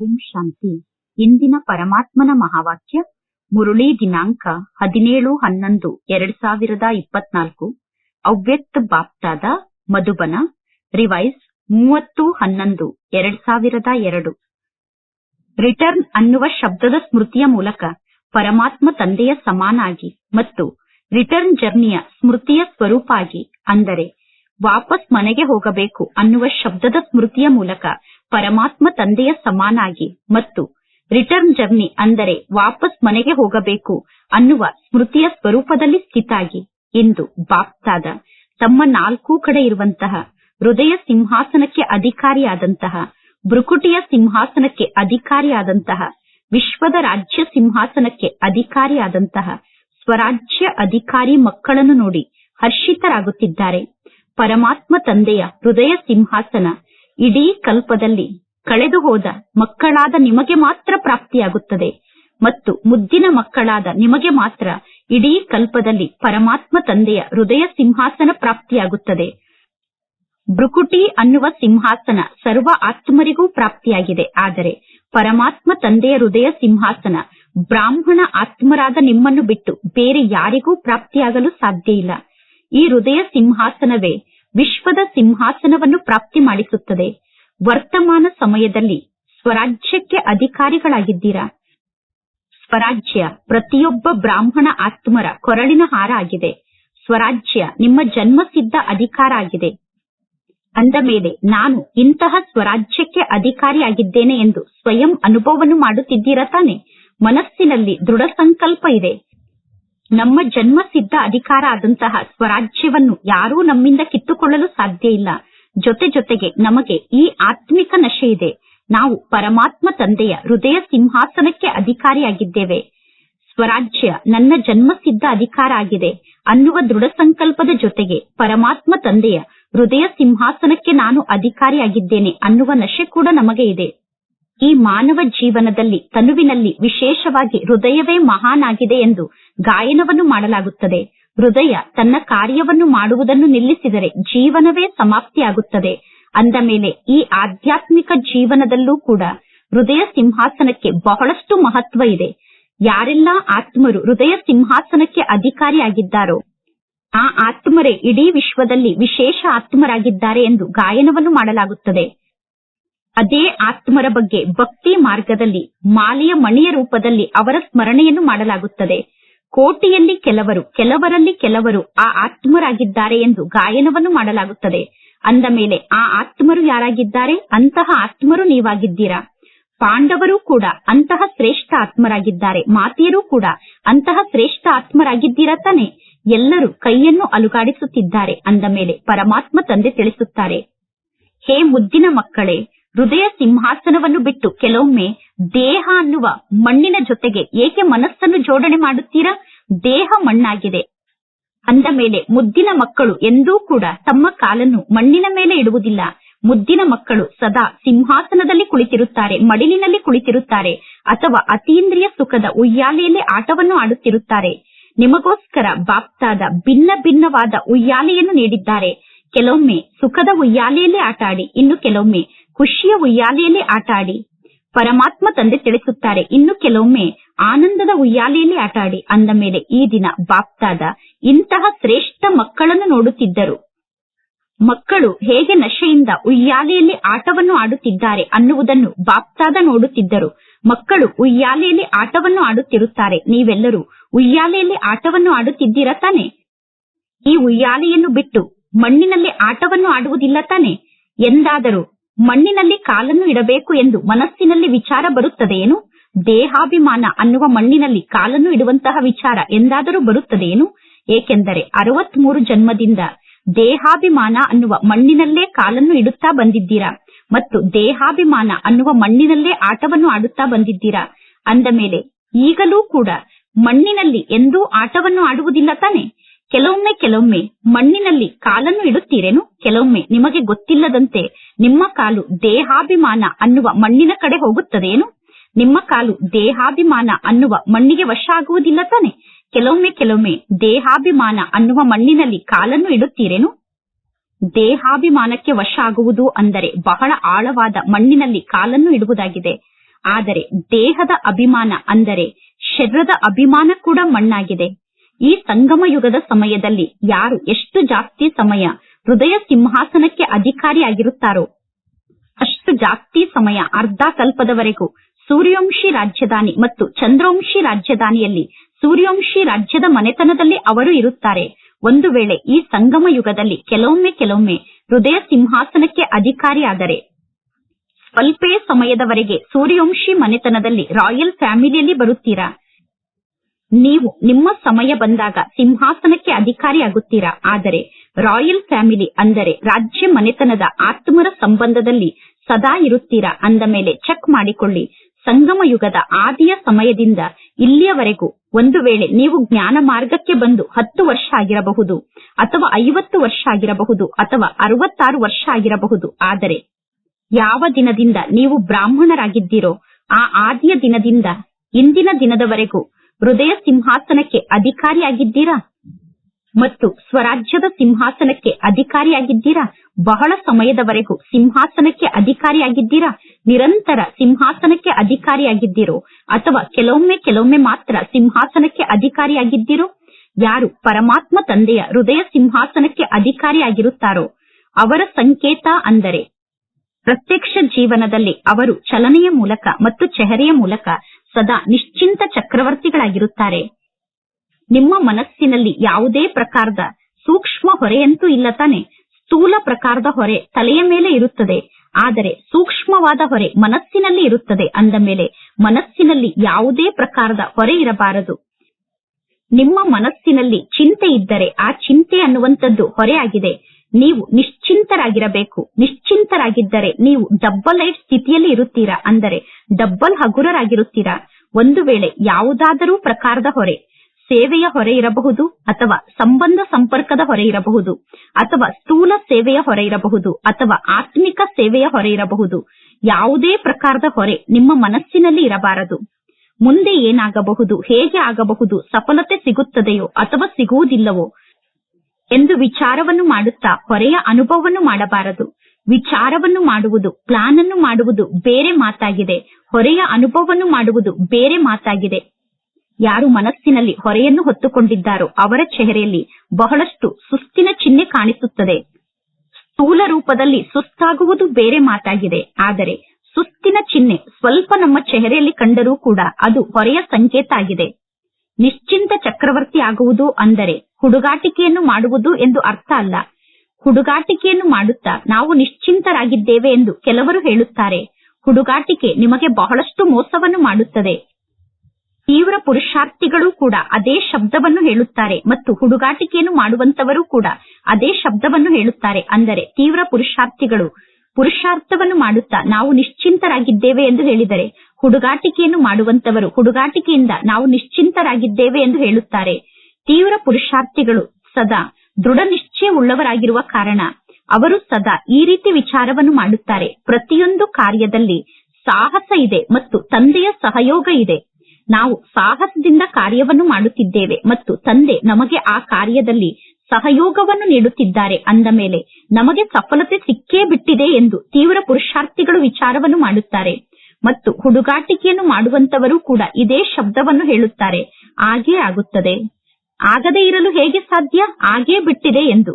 ಓಂ ಶಾಂತಿ. ಇಂದಿನ ಪರಮಾತ್ಮನ ಮಹಾವಾಕ್ಯ, ಮುರುಳಿ ದಿನಾಂಕ ಹದಿನೇಳು ಹನ್ನೊಂದು ಎರಡ್ ಸಾವಿರದ ಇಪ್ಪತ್ನಾಲ್ಕು. ಅವ್ಯಕ್ತ ಬಾಪ್ತಾದ ಮಧುಬನ, ರಿವೈಸ್ ಮೂವತ್ತು ಹನ್ನೊಂದು ಎರಡ್ ಸಾವಿರದ ಎರಡು. ರಿಟರ್ನ್ ಅನ್ನುವ ಶಬ್ದದ ಸ್ಮೃತಿಯ ಮೂಲಕ ಪರಮಾತ್ಮ ತಂದೆಯ ಸಮಾನಾಗಿ ಮತ್ತು ರಿಟರ್ನ್ ಜರ್ನಿಯ ಸ್ಮೃತಿಯ ಸ್ವರೂಪ ಆಗಿ ಅಂದರೆ ವಾಪಸ್ ಮನೆಗೆ ಹೋಗಬೇಕು ಅನ್ನುವ ಶಬ್ದದ ಸ್ಮೃತಿಯ ಮೂಲಕ ಪರಮಾತ್ಮ ತಂದೆಯ ಸಮಾನಾಗಿ ಮತ್ತು ರಿಟರ್ನ್ ಜರ್ನಿ ಅಂದರೆ ವಾಪಸ್ ಮನೆಗೆ ಹೋಗಬೇಕು ಅನ್ನುವ ಸ್ಮೃತಿಯ ಸ್ವರೂಪದಲ್ಲಿ ಸ್ಥಿತಾಗಿ ಇಂದು ಬಾಪ್ತಾದ ತಮ್ಮ ನಾಲ್ಕೂ ಕಡೆ ಇರುವಂತಹ ಹೃದಯ ಸಿಂಹಾಸನಕ್ಕೆ ಅಧಿಕಾರಿಯಾದಂತಹ ಭ್ರುಕುಟಿಯ ಸಿಂಹಾಸನಕ್ಕೆ ಅಧಿಕಾರಿಯಾದಂತಹ, ವಿಶ್ವದ ರಾಜ್ಯ ಸಿಂಹಾಸನಕ್ಕೆ ಅಧಿಕಾರಿಯಾದಂತಹ ಸ್ವರಾಜ್ಯ ಅಧಿಕಾರಿ ಮಕ್ಕಳನ್ನು ನೋಡಿ ಹರ್ಷಿತರಾಗುತ್ತಿದ್ದಾರೆ. ಪರಮಾತ್ಮ ತಂದೆಯ ಹೃದಯ ಸಿಂಹಾಸನ ಇಡೀ ಕಲ್ಪದಲ್ಲಿ ಕಳೆದು ಹೋದ ಮಕ್ಕಳಾದ ನಿಮಗೆ ಮಾತ್ರ ಪ್ರಾಪ್ತಿಯಾಗುತ್ತದೆ ಮತ್ತು ಮುದ್ದಿನ ಮಕ್ಕಳಾದ ನಿಮಗೆ ಮಾತ್ರ ಇಡೀ ಕಲ್ಪದಲ್ಲಿ ಪರಮಾತ್ಮ ತಂದೆಯ ಹೃದಯ ಸಿಂಹಾಸನ ಪ್ರಾಪ್ತಿಯಾಗುತ್ತದೆ. ಬೃಕುಟಿ ಅನ್ನುವ ಸಿಂಹಾಸನ ಸರ್ವ ಆತ್ಮರಿಗೂ ಪ್ರಾಪ್ತಿಯಾಗಿದೆ. ಆದರೆ ಪರಮಾತ್ಮ ತಂದೆಯ ಹೃದಯ ಸಿಂಹಾಸನ ಬ್ರಾಹ್ಮಣ ಆತ್ಮರಾದ ನಿಮ್ಮನ್ನು ಬಿಟ್ಟು ಬೇರೆ ಯಾರಿಗೂ ಪ್ರಾಪ್ತಿಯಾಗಲು ಸಾಧ್ಯ ಇಲ್ಲ ಈ ಹೃದಯ ಸಿಂಹಾಸನವೇ ವಿಶ್ವದ ಸಿಂಹಾಸನವನ್ನು ಪ್ರಾಪ್ತಿ ಮಾಡಿಸುತ್ತದೆ. ವರ್ತಮಾನ ಸಮಯದಲ್ಲಿ ಸ್ವರಾಜ್ಯಕ್ಕೆ ಅಧಿಕಾರಿಗಳಾಗಿದ್ದೀರಾ? ಸ್ವರಾಜ್ಯ ಪ್ರತಿಯೊಬ್ಬ ಬ್ರಾಹ್ಮಣ ಆತ್ಮರ ಕೊರಳಿನ ಹಾರ ಆಗಿದೆ. ಸ್ವರಾಜ್ಯ ನಿಮ್ಮ ಜನ್ಮಸಿದ್ಧ ಅಧಿಕಾರ ಆಗಿದೆ. ಅಂದ ಮೇಲೆ ನಾನು ಇಂತಹ ಸ್ವರಾಜ್ಯಕ್ಕೆ ಅಧಿಕಾರಿಯಾಗಿದ್ದೇನೆ ಎಂದು ಸ್ವಯಂ ಅನುಭವವನ್ನು ಮಾಡುತ್ತಿದ್ದೀರಾ ತಾನೆ? ಮನಸ್ಸಿನಲ್ಲಿ ದೃಢ ಸಂಕಲ್ಪ ಇದೆ. ನಮ್ಮ ಜನ್ಮ ಸಿದ್ಧ ಅಧಿಕಾರ ಆದಂತಹ ಸ್ವರಾಜ್ಯವನ್ನು ಯಾರೂ ನಮ್ಮಿಂದ ಕಿತ್ತುಕೊಳ್ಳಲು ಸಾಧ್ಯ ಇಲ್ಲ. ಜೊತೆ ಜೊತೆಗೆ ನಮಗೆ ಈ ಆತ್ಮಿಕ ನಶೆ ಇದೆ. ನಾವು ಪರಮಾತ್ಮ ತಂದೆಯ ಹೃದಯ ಸಿಂಹಾಸನಕ್ಕೆ ಅಧಿಕಾರಿಯಾಗಿದ್ದೇವೆ. ಸ್ವರಾಜ್ಯ ನನ್ನ ಜನ್ಮ ಸಿದ್ಧ ಅಧಿಕಾರ ಆಗಿದೆ. ಅನ್ನುವ ದೃಢ ಸಂಕಲ್ಪದ ಜೊತೆಗೆ ಪರಮಾತ್ಮ ತಂದೆಯ ಹೃದಯ ಸಿಂಹಾಸನಕ್ಕೆ ನಾನು ಅಧಿಕಾರಿಯಾಗಿದ್ದೇನೆ ಅನ್ನುವ ನಶೆ ಕೂಡ ನಮಗೆ ಇದೆ. ಈ ಮಾನವ ಜೀವನದಲ್ಲಿ ತನುವಿನಲ್ಲಿ ವಿಶೇಷವಾಗಿ ಹೃದಯವೇ ಮಹಾನ್ ಆಗಿದೆ ಎಂದು ಗಾಯನವನ್ನು ಮಾಡಲಾಗುತ್ತದೆ. ಹೃದಯ ತನ್ನ ಕಾರ್ಯವನ್ನು ಮಾಡುವುದನ್ನು ನಿಲ್ಲಿಸಿದರೆ ಜೀವನವೇ ಸಮಾಪ್ತಿಯಾಗುತ್ತದೆ. ಅಂದ ಮೇಲೆ ಈ ಆಧ್ಯಾತ್ಮಿಕ ಜೀವನದಲ್ಲೂ ಕೂಡ ಹೃದಯ ಸಿಂಹಾಸನಕ್ಕೆ ಬಹಳಷ್ಟು ಮಹತ್ವ ಇದೆ. ಯಾರೆಲ್ಲಾ ಆತ್ಮರು ಹೃದಯ ಸಿಂಹಾಸನಕ್ಕೆ ಅಧಿಕಾರಿಯಾಗಿದ್ದಾರೋ, ಆ ಆತ್ಮರೇ ಇಡೀ ವಿಶ್ವದಲ್ಲಿ ವಿಶೇಷ ಆತ್ಮರಾಗಿದ್ದಾರೆ ಎಂದು ಗಾಯನವನ್ನು ಮಾಡಲಾಗುತ್ತದೆ. ಅದೇ ಆತ್ಮರ ಬಗ್ಗೆ ಭಕ್ತಿ ಮಾರ್ಗದಲ್ಲಿ ಮಾಲೆಯ ಮಣಿಯ ರೂಪದಲ್ಲಿ ಅವರ ಸ್ಮರಣೆಯನ್ನು ಮಾಡಲಾಗುತ್ತದೆ. ಕೋಟಿಯಲ್ಲಿ ಕೆಲವರು, ಕೆಲವರಲ್ಲಿ ಕೆಲವರು ಆ ಆತ್ಮರಾಗಿದ್ದಾರೆ ಎಂದು ಗಾಯನವನ್ನು ಮಾಡಲಾಗುತ್ತದೆ. ಅಂದ ಮೇಲೆ, ಆ ಆತ್ಮರು ಯಾರಾಗಿದ್ದಾರೆ? ಅಂತಹ ಆತ್ಮರು ನೀವಾಗಿದ್ದೀರಾ? ಪಾಂಡವರು ಕೂಡ ಅಂತಹ ಶ್ರೇಷ್ಠ ಆತ್ಮರಾಗಿದ್ದಾರೆ. ಮಾತೆಯರು ಕೂಡ ಅಂತಹ ಶ್ರೇಷ್ಠ ಆತ್ಮರಾಗಿದ್ದೀರಾ ತಾನೆ? ಎಲ್ಲರೂ ಕೈಯನ್ನು ಅಲುಗಾಡಿಸುತ್ತಿದ್ದಾರೆ. ಅಂದ ಮೇಲೆ, ಪರಮಾತ್ಮ ತಂದೆ ತಿಳಿಸುತ್ತಾರೆ. ಹೇ ಮುದ್ದಿನ ಮಕ್ಕಳೇ, ಹೃದಯ ಸಿಂಹಾಸನವನ್ನು ಬಿಟ್ಟು ಕೆಲವೊಮ್ಮೆ ದೇಹ ಅನ್ನುವ ಮಣ್ಣಿನ ಜೊತೆಗೆ ಏಕೆ ಮನಸ್ಸನ್ನು ಜೋಡಣೆ ಮಾಡುತ್ತೀರಾ? ದೇಹ ಮಣ್ಣಾಗಿದೆ. ಅಂದ ಮೇಲೆ ಮುದ್ದಿನ ಮಕ್ಕಳು ಎಂದೂ ಕೂಡ ತಮ್ಮ ಕಾಲನ್ನು ಮಣ್ಣಿನ ಮೇಲೆ ಇಡುವುದಿಲ್ಲ. ಮುದ್ದಿನ ಮಕ್ಕಳು ಸದಾ ಸಿಂಹಾಸನದಲ್ಲಿ ಕುಳಿತಿರುತ್ತಾರೆ, ಮಡಿಲಿನಲ್ಲಿ ಕುಳಿತಿರುತ್ತಾರೆ, ಅಥವಾ ಅತೀಂದ್ರಿಯ ಸುಖದ ಉಯ್ಯಾಲೆಯಲ್ಲಿ ಆಟವನ್ನು ಆಡುತ್ತಿರುತ್ತಾರೆ. ನಿಮಗೋಸ್ಕರ ಬಾಪ್ತಾದ ಭಿನ್ನ ಭಿನ್ನವಾದ ಉಯ್ಯಾಲೆಯನ್ನು ನೀಡಿದ್ದಾರೆ. ಕೆಲವೊಮ್ಮೆ ಸುಖದ ಉಯ್ಯಾಲೆಯಲ್ಲಿ ಆಟ ಆಡಿ ಇನ್ನು ಕೆಲವೊಮ್ಮೆ ಖುಷಿಯ ಉಯ್ಯಾಲೆಯಲ್ಲಿ ಆಟ ಆಡಿ ಪರಮಾತ್ಮ ತಂದೆ ತಿಳಿಸುತ್ತಾರೆ. ಇನ್ನು ಕೆಲವೊಮ್ಮೆ ಆನಂದದ ಉಯ್ಯಾಲೆಯಲ್ಲಿ ಆಟ ಆಡಿ ಅಂದ ಮೇಲೆ ಈ ದಿನ ಬಾಪ್ತಾದ ಇಂತಹ ಶ್ರೇಷ್ಠ ಮಕ್ಕಳನ್ನು ನೋಡುತ್ತಿದ್ದರು. ಮಕ್ಕಳು ಹೇಗೆ ನಶೆಯಿಂದ ಉಯ್ಯಾಲೆಯಲ್ಲಿ ಆಟವನ್ನು ಆಡುತ್ತಿದ್ದಾರೆ ಅನ್ನುವುದನ್ನು ಬಾಪ್ತಾದ ನೋಡುತ್ತಿದ್ದರು. ಮಕ್ಕಳು ಉಯ್ಯಾಲೆಯಲ್ಲಿ ಆಟವನ್ನು ಆಡುತ್ತಿರುತ್ತಾರೆ. ನೀವೆಲ್ಲರೂ ಉಯ್ಯಾಲೆಯಲ್ಲಿ ಆಟವನ್ನು ಆಡುತ್ತಿದ್ದೀರ ತಾನೆ? ಈ ಉಯ್ಯಾಲೆಯನ್ನು ಬಿಟ್ಟು ಮಣ್ಣಿನಲ್ಲಿ ಆಟವನ್ನು ಆಡುವುದಿಲ್ಲ ತಾನೆ? ಎಂದಾದರೂ ಮಣ್ಣಿನಲ್ಲಿ ಕಾಲನ್ನು ಇಡಬೇಕು ಎಂದು ಮನಸ್ಸಿನಲ್ಲಿ ವಿಚಾರ ಬರುತ್ತದೆಯೇನು? ದೇಹಾಭಿಮಾನ ಅನ್ನುವ ಮಣ್ಣಿನಲ್ಲಿ ಕಾಲನ್ನು ಇಡುವಂತಹ ವಿಚಾರ ಎಂದಾದರೂ ಬರುತ್ತದೆಯೇನು? ಏಕೆಂದರೆ ಅರವತ್ಮೂರು ಜನ್ಮದಿಂದ ದೇಹಾಭಿಮಾನ ಅನ್ನುವ ಮಣ್ಣಿನಲ್ಲೇ ಕಾಲನ್ನು ಇಡುತ್ತಾ ಬಂದಿದ್ದೀರಾ? ಮತ್ತು ದೇಹಾಭಿಮಾನ ಅನ್ನುವ ಮಣ್ಣಿನಲ್ಲೇ ಆಟವನ್ನು ಆಡುತ್ತಾ ಬಂದಿದ್ದೀರಾ? ಅಂದ ಮೇಲೆ ಈಗಲೂ ಕೂಡ ಮಣ್ಣಿನಲ್ಲಿ ಎಂದೂ ಆಟವನ್ನು ಆಡುವುದಿಲ್ಲ ತಾನೆ? ಕೆಲವೊಮ್ಮೆ ಕೆಲವೊಮ್ಮೆ ಮಣ್ಣಿನಲ್ಲಿ ಕಾಲನ್ನು ಇಡುತ್ತೀರೇನು? ಕೆಲವೊಮ್ಮೆ ನಿಮಗೆ ಗೊತ್ತಿಲ್ಲದಂತೆ ನಿಮ್ಮ ಕಾಲು ದೇಹಾಭಿಮಾನ ಅನ್ನುವ ಮಣ್ಣಿನ ಕಡೆ ಹೋಗುತ್ತದೇನು ನಿಮ್ಮ ಕಾಲು ದೇಹಾಭಿಮಾನ ಅನ್ನುವ ಮಣ್ಣಿಗೆ ವಶ ಆಗುವುದಿಲ್ಲ ತಾನೆ? ಕೆಲವೊಮ್ಮೆ ಕೆಲವೊಮ್ಮೆ ದೇಹಾಭಿಮಾನ ಅನ್ನುವ ಮಣ್ಣಿನಲ್ಲಿ ಕಾಲನ್ನು ಇಡುತ್ತೀರೇನು? ದೇಹಾಭಿಮಾನಕ್ಕೆ ವಶ ಆಗುವುದು ಅಂದರೆ ಬಹಳ ಆಳವಾದ ಮಣ್ಣಿನಲ್ಲಿ ಕಾಲನ್ನು ಇಡುವುದಾಗಿದೆ. ಆದರೆ ದೇಹದ ಅಭಿಮಾನ ಅಂದರೆ ಶರೀರದ ಅಭಿಮಾನ ಕೂಡ ಮಣ್ಣಾಗಿದೆ. ಈ ಸಂಗಮ ಯುಗದ ಸಮಯದಲ್ಲಿ ಯಾರು ಎಷ್ಟು ಜಾಸ್ತಿ ಸಮಯ ಹೃದಯ ಸಿಂಹಾಸನಕ್ಕೆ ಅಧಿಕಾರಿಯಾಗಿರುತ್ತಾರೋ? ಅಷ್ಟು ಜಾಸ್ತಿ ಸಮಯ ಅರ್ಧ ಕಲ್ಪದವರೆಗೂ ಸೂರ್ಯವಂಶಿ ರಾಜ್ಯಧಾನಿ ಮತ್ತು ಚಂದ್ರವಂಶಿ ರಾಜಧಾನಿಯಲ್ಲಿ ಸೂರ್ಯವಂಶಿ ರಾಜ್ಯದ ಮನೆತನದಲ್ಲಿ ಅವರು ಇರುತ್ತಾರೆ. ಒಂದು ವೇಳೆ ಈ ಸಂಗಮ ಯುಗದಲ್ಲಿ ಕೆಲವೊಮ್ಮೆ ಕೆಲವೊಮ್ಮೆ ಹೃದಯ ಸಿಂಹಾಸನಕ್ಕೆ ಅಧಿಕಾರಿಯಾದರೆ ಸ್ವಲ್ಪೇ ಸಮಯದವರೆಗೆ ಸೂರ್ಯವಂಶಿ ಮನೆತನದಲ್ಲಿ ರಾಯಲ್ ಫ್ಯಾಮಿಲಿಯಲ್ಲಿ ಬರುತ್ತೀರಾ? ನೀವು ನಿಮ್ಮ ಸಮಯ ಬಂದಾಗ ಸಿಂಹಾಸನಕ್ಕೆ ಅಧಿಕಾರಿಯಾಗುತ್ತೀರಾ? ಆದರೆ ರಾಯಲ್ ಫ್ಯಾಮಿಲಿ ಅಂದರೆ ರಾಜ್ಯ ಮನೆತನದ ಆತ್ಮರ ಸಂಬಂಧದಲ್ಲಿ ಸದಾ ಇರುತ್ತೀರಾ ಅಂದ ಮೇಲೆ ಚೆಕ್ ಮಾಡಿಕೊಳ್ಳಿ. ಸಂಗಮ ಯುಗದ ಆದಿಯ ಸಮಯದಿಂದ ಇಲ್ಲಿಯವರೆಗೂ ಒಂದು ವೇಳೆ ನೀವು ಜ್ಞಾನ ಮಾರ್ಗಕ್ಕೆ ಬಂದು ಹತ್ತು ವರ್ಷ ಆಗಿರಬಹುದು ಅಥವಾ ಐವತ್ತು ವರ್ಷ ಆಗಿರಬಹುದು ಅಥವಾ ಅರವತ್ತಾರು ವರ್ಷ ಆಗಿರಬಹುದು. ಆದರೆ ಯಾವ ದಿನದಿಂದ ನೀವು ಬ್ರಾಹ್ಮಣರಾಗಿದ್ದೀರೋ ಆ ಆದಿಯ ದಿನದಿಂದ ಇಂದಿನ ದಿನದವರೆಗೂ ಹೃದಯ ಸಿಂಹಾಸನಕ್ಕೆ ಅಧಿಕಾರಿಯಾಗಿದ್ದೀರಾ? ಮತ್ತು ಸ್ವರಾಜ್ಯದ ಸಿಂಹಾಸನಕ್ಕೆ ಅಧಿಕಾರಿಯಾಗಿದ್ದೀರಾ? ಬಹಳ ಸಮಯದವರೆಗೂ ಸಿಂಹಾಸನಕ್ಕೆ ಅಧಿಕಾರಿಯಾಗಿದ್ದೀರಾ? ನಿರಂತರ ಸಿಂಹಾಸನಕ್ಕೆ ಅಧಿಕಾರಿಯಾಗಿದ್ದೀರೋ? ಅಥವಾ ಕೆಲವೊಮ್ಮೆ ಕೆಲವೊಮ್ಮೆ ಮಾತ್ರ ಸಿಂಹಾಸನಕ್ಕೆ ಅಧಿಕಾರಿಯಾಗಿದ್ದೀರೋ? ಯಾರು ಪರಮಾತ್ಮ ತಂದೆಯ ಹೃದಯ ಸಿಂಹಾಸನಕ್ಕೆ ಅಧಿಕಾರಿಯಾಗಿರುತ್ತಾರೋ? ಅವರ ಸಂಕೇತ ಅಂದರೆ ಪ್ರತ್ಯಕ್ಷ ಜೀವನದಲ್ಲಿ ಅವರು ಚಲನೆಯ ಮೂಲಕ ಮತ್ತು ಚೆಹರೆಯ ಮೂಲಕ ಸದಾ ನಿಶ್ಚಿಂತ ಚಕ್ರವರ್ತಿಗಳಾಗಿರುತ್ತಾರೆ. ನಿಮ್ಮ ಮನಸ್ಸಿನಲ್ಲಿ ಯಾವುದೇ ಪ್ರಕಾರದ ಸೂಕ್ಷ್ಮ ಹೊರೆಯಂತೂ ಇಲ್ಲ ತಾನೆ. ಸ್ಥೂಲ ಪ್ರಕಾರದ ಹೊರೆ ತಲೆಯ ಮೇಲೆ ಇರುತ್ತದೆ. ಆದರೆ ಸೂಕ್ಷ್ಮವಾದ ಹೊರೆ ಮನಸ್ಸಿನಲ್ಲಿ ಇರುತ್ತದೆ. ಅಂದ ಮೇಲೆ ಮನಸ್ಸಿನಲ್ಲಿ ಯಾವುದೇ ಪ್ರಕಾರದ ಹೊರೆ ಇರಬಾರದು. ನಿಮ್ಮ ಮನಸ್ಸಿನಲ್ಲಿ ಚಿಂತೆ ಇದ್ದರೆ ಆ ಚಿಂತೆ ಅನ್ನುವಂಥದ್ದು ಹೊರೆಯಾಗಿದೆ. ನೀವು ನಿಶ್ಚಿಂತರಾಗಿರಬೇಕು. ನಿಶ್ಚಿಂತರಾಗಿದ್ದರೆ ನೀವು ಡಬ್ಬಲ್ ಲೈಟ್ ಸ್ಥಿತಿಯಲ್ಲಿ ಇರುತ್ತೀರಾ? ಅಂದರೆ ಡಬ್ಬಲ್ ಹಗುರರಾಗಿರುತ್ತೀರಾ? ಒಂದು ವೇಳೆ ಯಾವುದಾದರೂ ಪ್ರಕಾರದ ಹೊರೆ ಸೇವೆಯ ಹೊರೆ ಇರಬಹುದು ಅಥವಾ ಸಂಬಂಧ ಸಂಪರ್ಕದ ಹೊರೆ ಇರಬಹುದು ಅಥವಾ ಸ್ಥೂಲ ಸೇವೆಯ ಹೊರೆ ಇರಬಹುದು ಅಥವಾ ಆತ್ಮಿಕ ಸೇವೆಯ ಹೊರೆ ಇರಬಹುದು. ಯಾವುದೇ ಪ್ರಕಾರದ ಹೊರೆ ನಿಮ್ಮ ಮನಸ್ಸಿನಲ್ಲಿ ಇರಬಾರದು. ಮುಂದೆ ಏನಾಗಬಹುದು, ಹೇಗೆ ಆಗಬಹುದು, ಸಫಲತೆ ಸಿಗುತ್ತದೆಯೋ ಅಥವಾ ಸಿಗುವುದಿಲ್ಲವೋ ಎಂದು ವಿಚಾರವನ್ನು ಮಾಡುತ್ತಾ ಹೊರೆಯ ಅನುಭವವನ್ನು ಮಾಡಬಾರದು. ವಿಚಾರವನ್ನು ಮಾಡುವುದು ಪ್ಲಾನ್ ಅನ್ನು ಮಾಡುವುದು ಬೇರೆ ಮಾತಾಗಿದೆ. ಹೊರೆಯ ಅನುಭವವನ್ನು ಮಾಡುವುದು ಬೇರೆ ಮಾತಾಗಿದೆ. ಯಾರು ಮನಸ್ಸಿನಲ್ಲಿ ಹೊರೆಯನ್ನು ಹೊತ್ತುಕೊಂಡಿದ್ದಾರೋ ಅವರ ಚೆಹರೆಯಲ್ಲಿ ಬಹಳಷ್ಟು ಸುಸ್ತಿನ ಚಿಹ್ನೆ ಕಾಣಿಸುತ್ತದೆ. ಸ್ಥೂಲ ರೂಪದಲ್ಲಿ ಸುಸ್ತಾಗುವುದು ಬೇರೆ ಮಾತಾಗಿದೆ. ಆದರೆ ಸುಸ್ತಿನ ಚಿಹ್ನೆ ಸ್ವಲ್ಪ ನಮ್ಮ ಚೆಹರೆಯಲ್ಲಿ ಕಂಡರೂ ಕೂಡ ಅದು ಹೊರೆಯ ಸಂಕೇತ ಆಗಿದೆ. ನಿಶ್ಚಿಂತ ಚಕ್ರವರ್ತಿ ಆಗುವುದು ಅಂದರೆ ಹುಡುಗಾಟಿಕೆಯನ್ನು ಮಾಡುವುದು ಎಂದು ಅರ್ಥ ಅಲ್ಲ. ಹುಡುಗಾಟಿಕೆಯನ್ನು ಮಾಡುತ್ತಾ ನಾವು ನಿಶ್ಚಿಂತರಾಗಿದ್ದೇವೆ ಎಂದು ಕೆಲವರು ಹೇಳುತ್ತಾರೆ. ಹುಡುಗಾಟಿಕೆ ನಿಮಗೆ ಬಹಳಷ್ಟು ಮೋಸವನ್ನು ಮಾಡುತ್ತದೆ. ತೀವ್ರ ಪುರುಷಾರ್ಥಿಗಳು ಕೂಡ ಅದೇ ಶಬ್ದವನ್ನು ಹೇಳುತ್ತಾರೆ ಮತ್ತು ಹುಡುಗಾಟಿಕೆಯನ್ನು ಮಾಡುವಂತವರು ಕೂಡ ಅದೇ ಶಬ್ದವನ್ನು ಹೇಳುತ್ತಾರೆ. ಅಂದರೆ ತೀವ್ರ ಪುರುಷಾರ್ಥಿಗಳು ಪುರುಷಾರ್ಥವನ್ನು ಮಾಡುತ್ತಾ ನಾವು ನಿಶ್ಚಿಂತರಾಗಿದ್ದೇವೆ ಎಂದು ಹೇಳಿದರೆ ಹುಡುಗಾಟಿಕೆಯನ್ನು ಮಾಡುವಂತವರು ಹುಡುಗಾಟಿಕೆಯಿಂದ ನಾವು ನಿಶ್ಚಿಂತರಾಗಿದ್ದೇವೆ ಎಂದು ಹೇಳುತ್ತಾರೆ. ತೀವ್ರ ಪುರುಷಾರ್ಥಿಗಳು ಸದಾ ದೃಢ ನಿಶ್ಚಯವುಳ್ಳವರಾಗಿರುವ ಕಾರಣ ಅವರು ಸದಾ ಈ ರೀತಿ ವಿಚಾರವನ್ನು ಮಾಡುತ್ತಾರೆ. ಪ್ರತಿಯೊಂದು ಕಾರ್ಯದಲ್ಲಿ ಸಾಹಸ ಇದೆ ಮತ್ತು ತಂದೆಯ ಸಹಯೋಗ ಇದೆ. ನಾವು ಸಾಹಸದಿಂದ ಕಾರ್ಯವನ್ನು ಮಾಡುತ್ತಿದ್ದೇವೆ ಮತ್ತು ತಂದೆ ನಮಗೆ ಆ ಕಾರ್ಯದಲ್ಲಿ ಸಹಯೋಗವನ್ನು ನೀಡುತ್ತಿದ್ದಾರೆ ಅಂದ ಮೇಲೆ ನಮಗೆ ಸಫಲತೆ ಸಿಕ್ಕೇ ಬಿಟ್ಟಿದೆ ಎಂದು ತೀವ್ರ ಪುರುಷಾರ್ಥಿಗಳು ವಿಚಾರವನ್ನು ಮಾಡುತ್ತಾರೆ. ಮತ್ತು ಹುಡುಗಾಟಿಕೆಯನ್ನು ಮಾಡುವಂತವರು ಕೂಡ ಇದೇ ಶಬ್ದವನ್ನು ಹೇಳುತ್ತಾರೆ. ಆಗೇ ಆಗುತ್ತದೆ. ಆಗದೇ ಇರಲು ಹೇಗೆ ಸಾಧ್ಯ? ಆಗೇ ಬಿಟ್ಟಿದೆ ಎಂದು.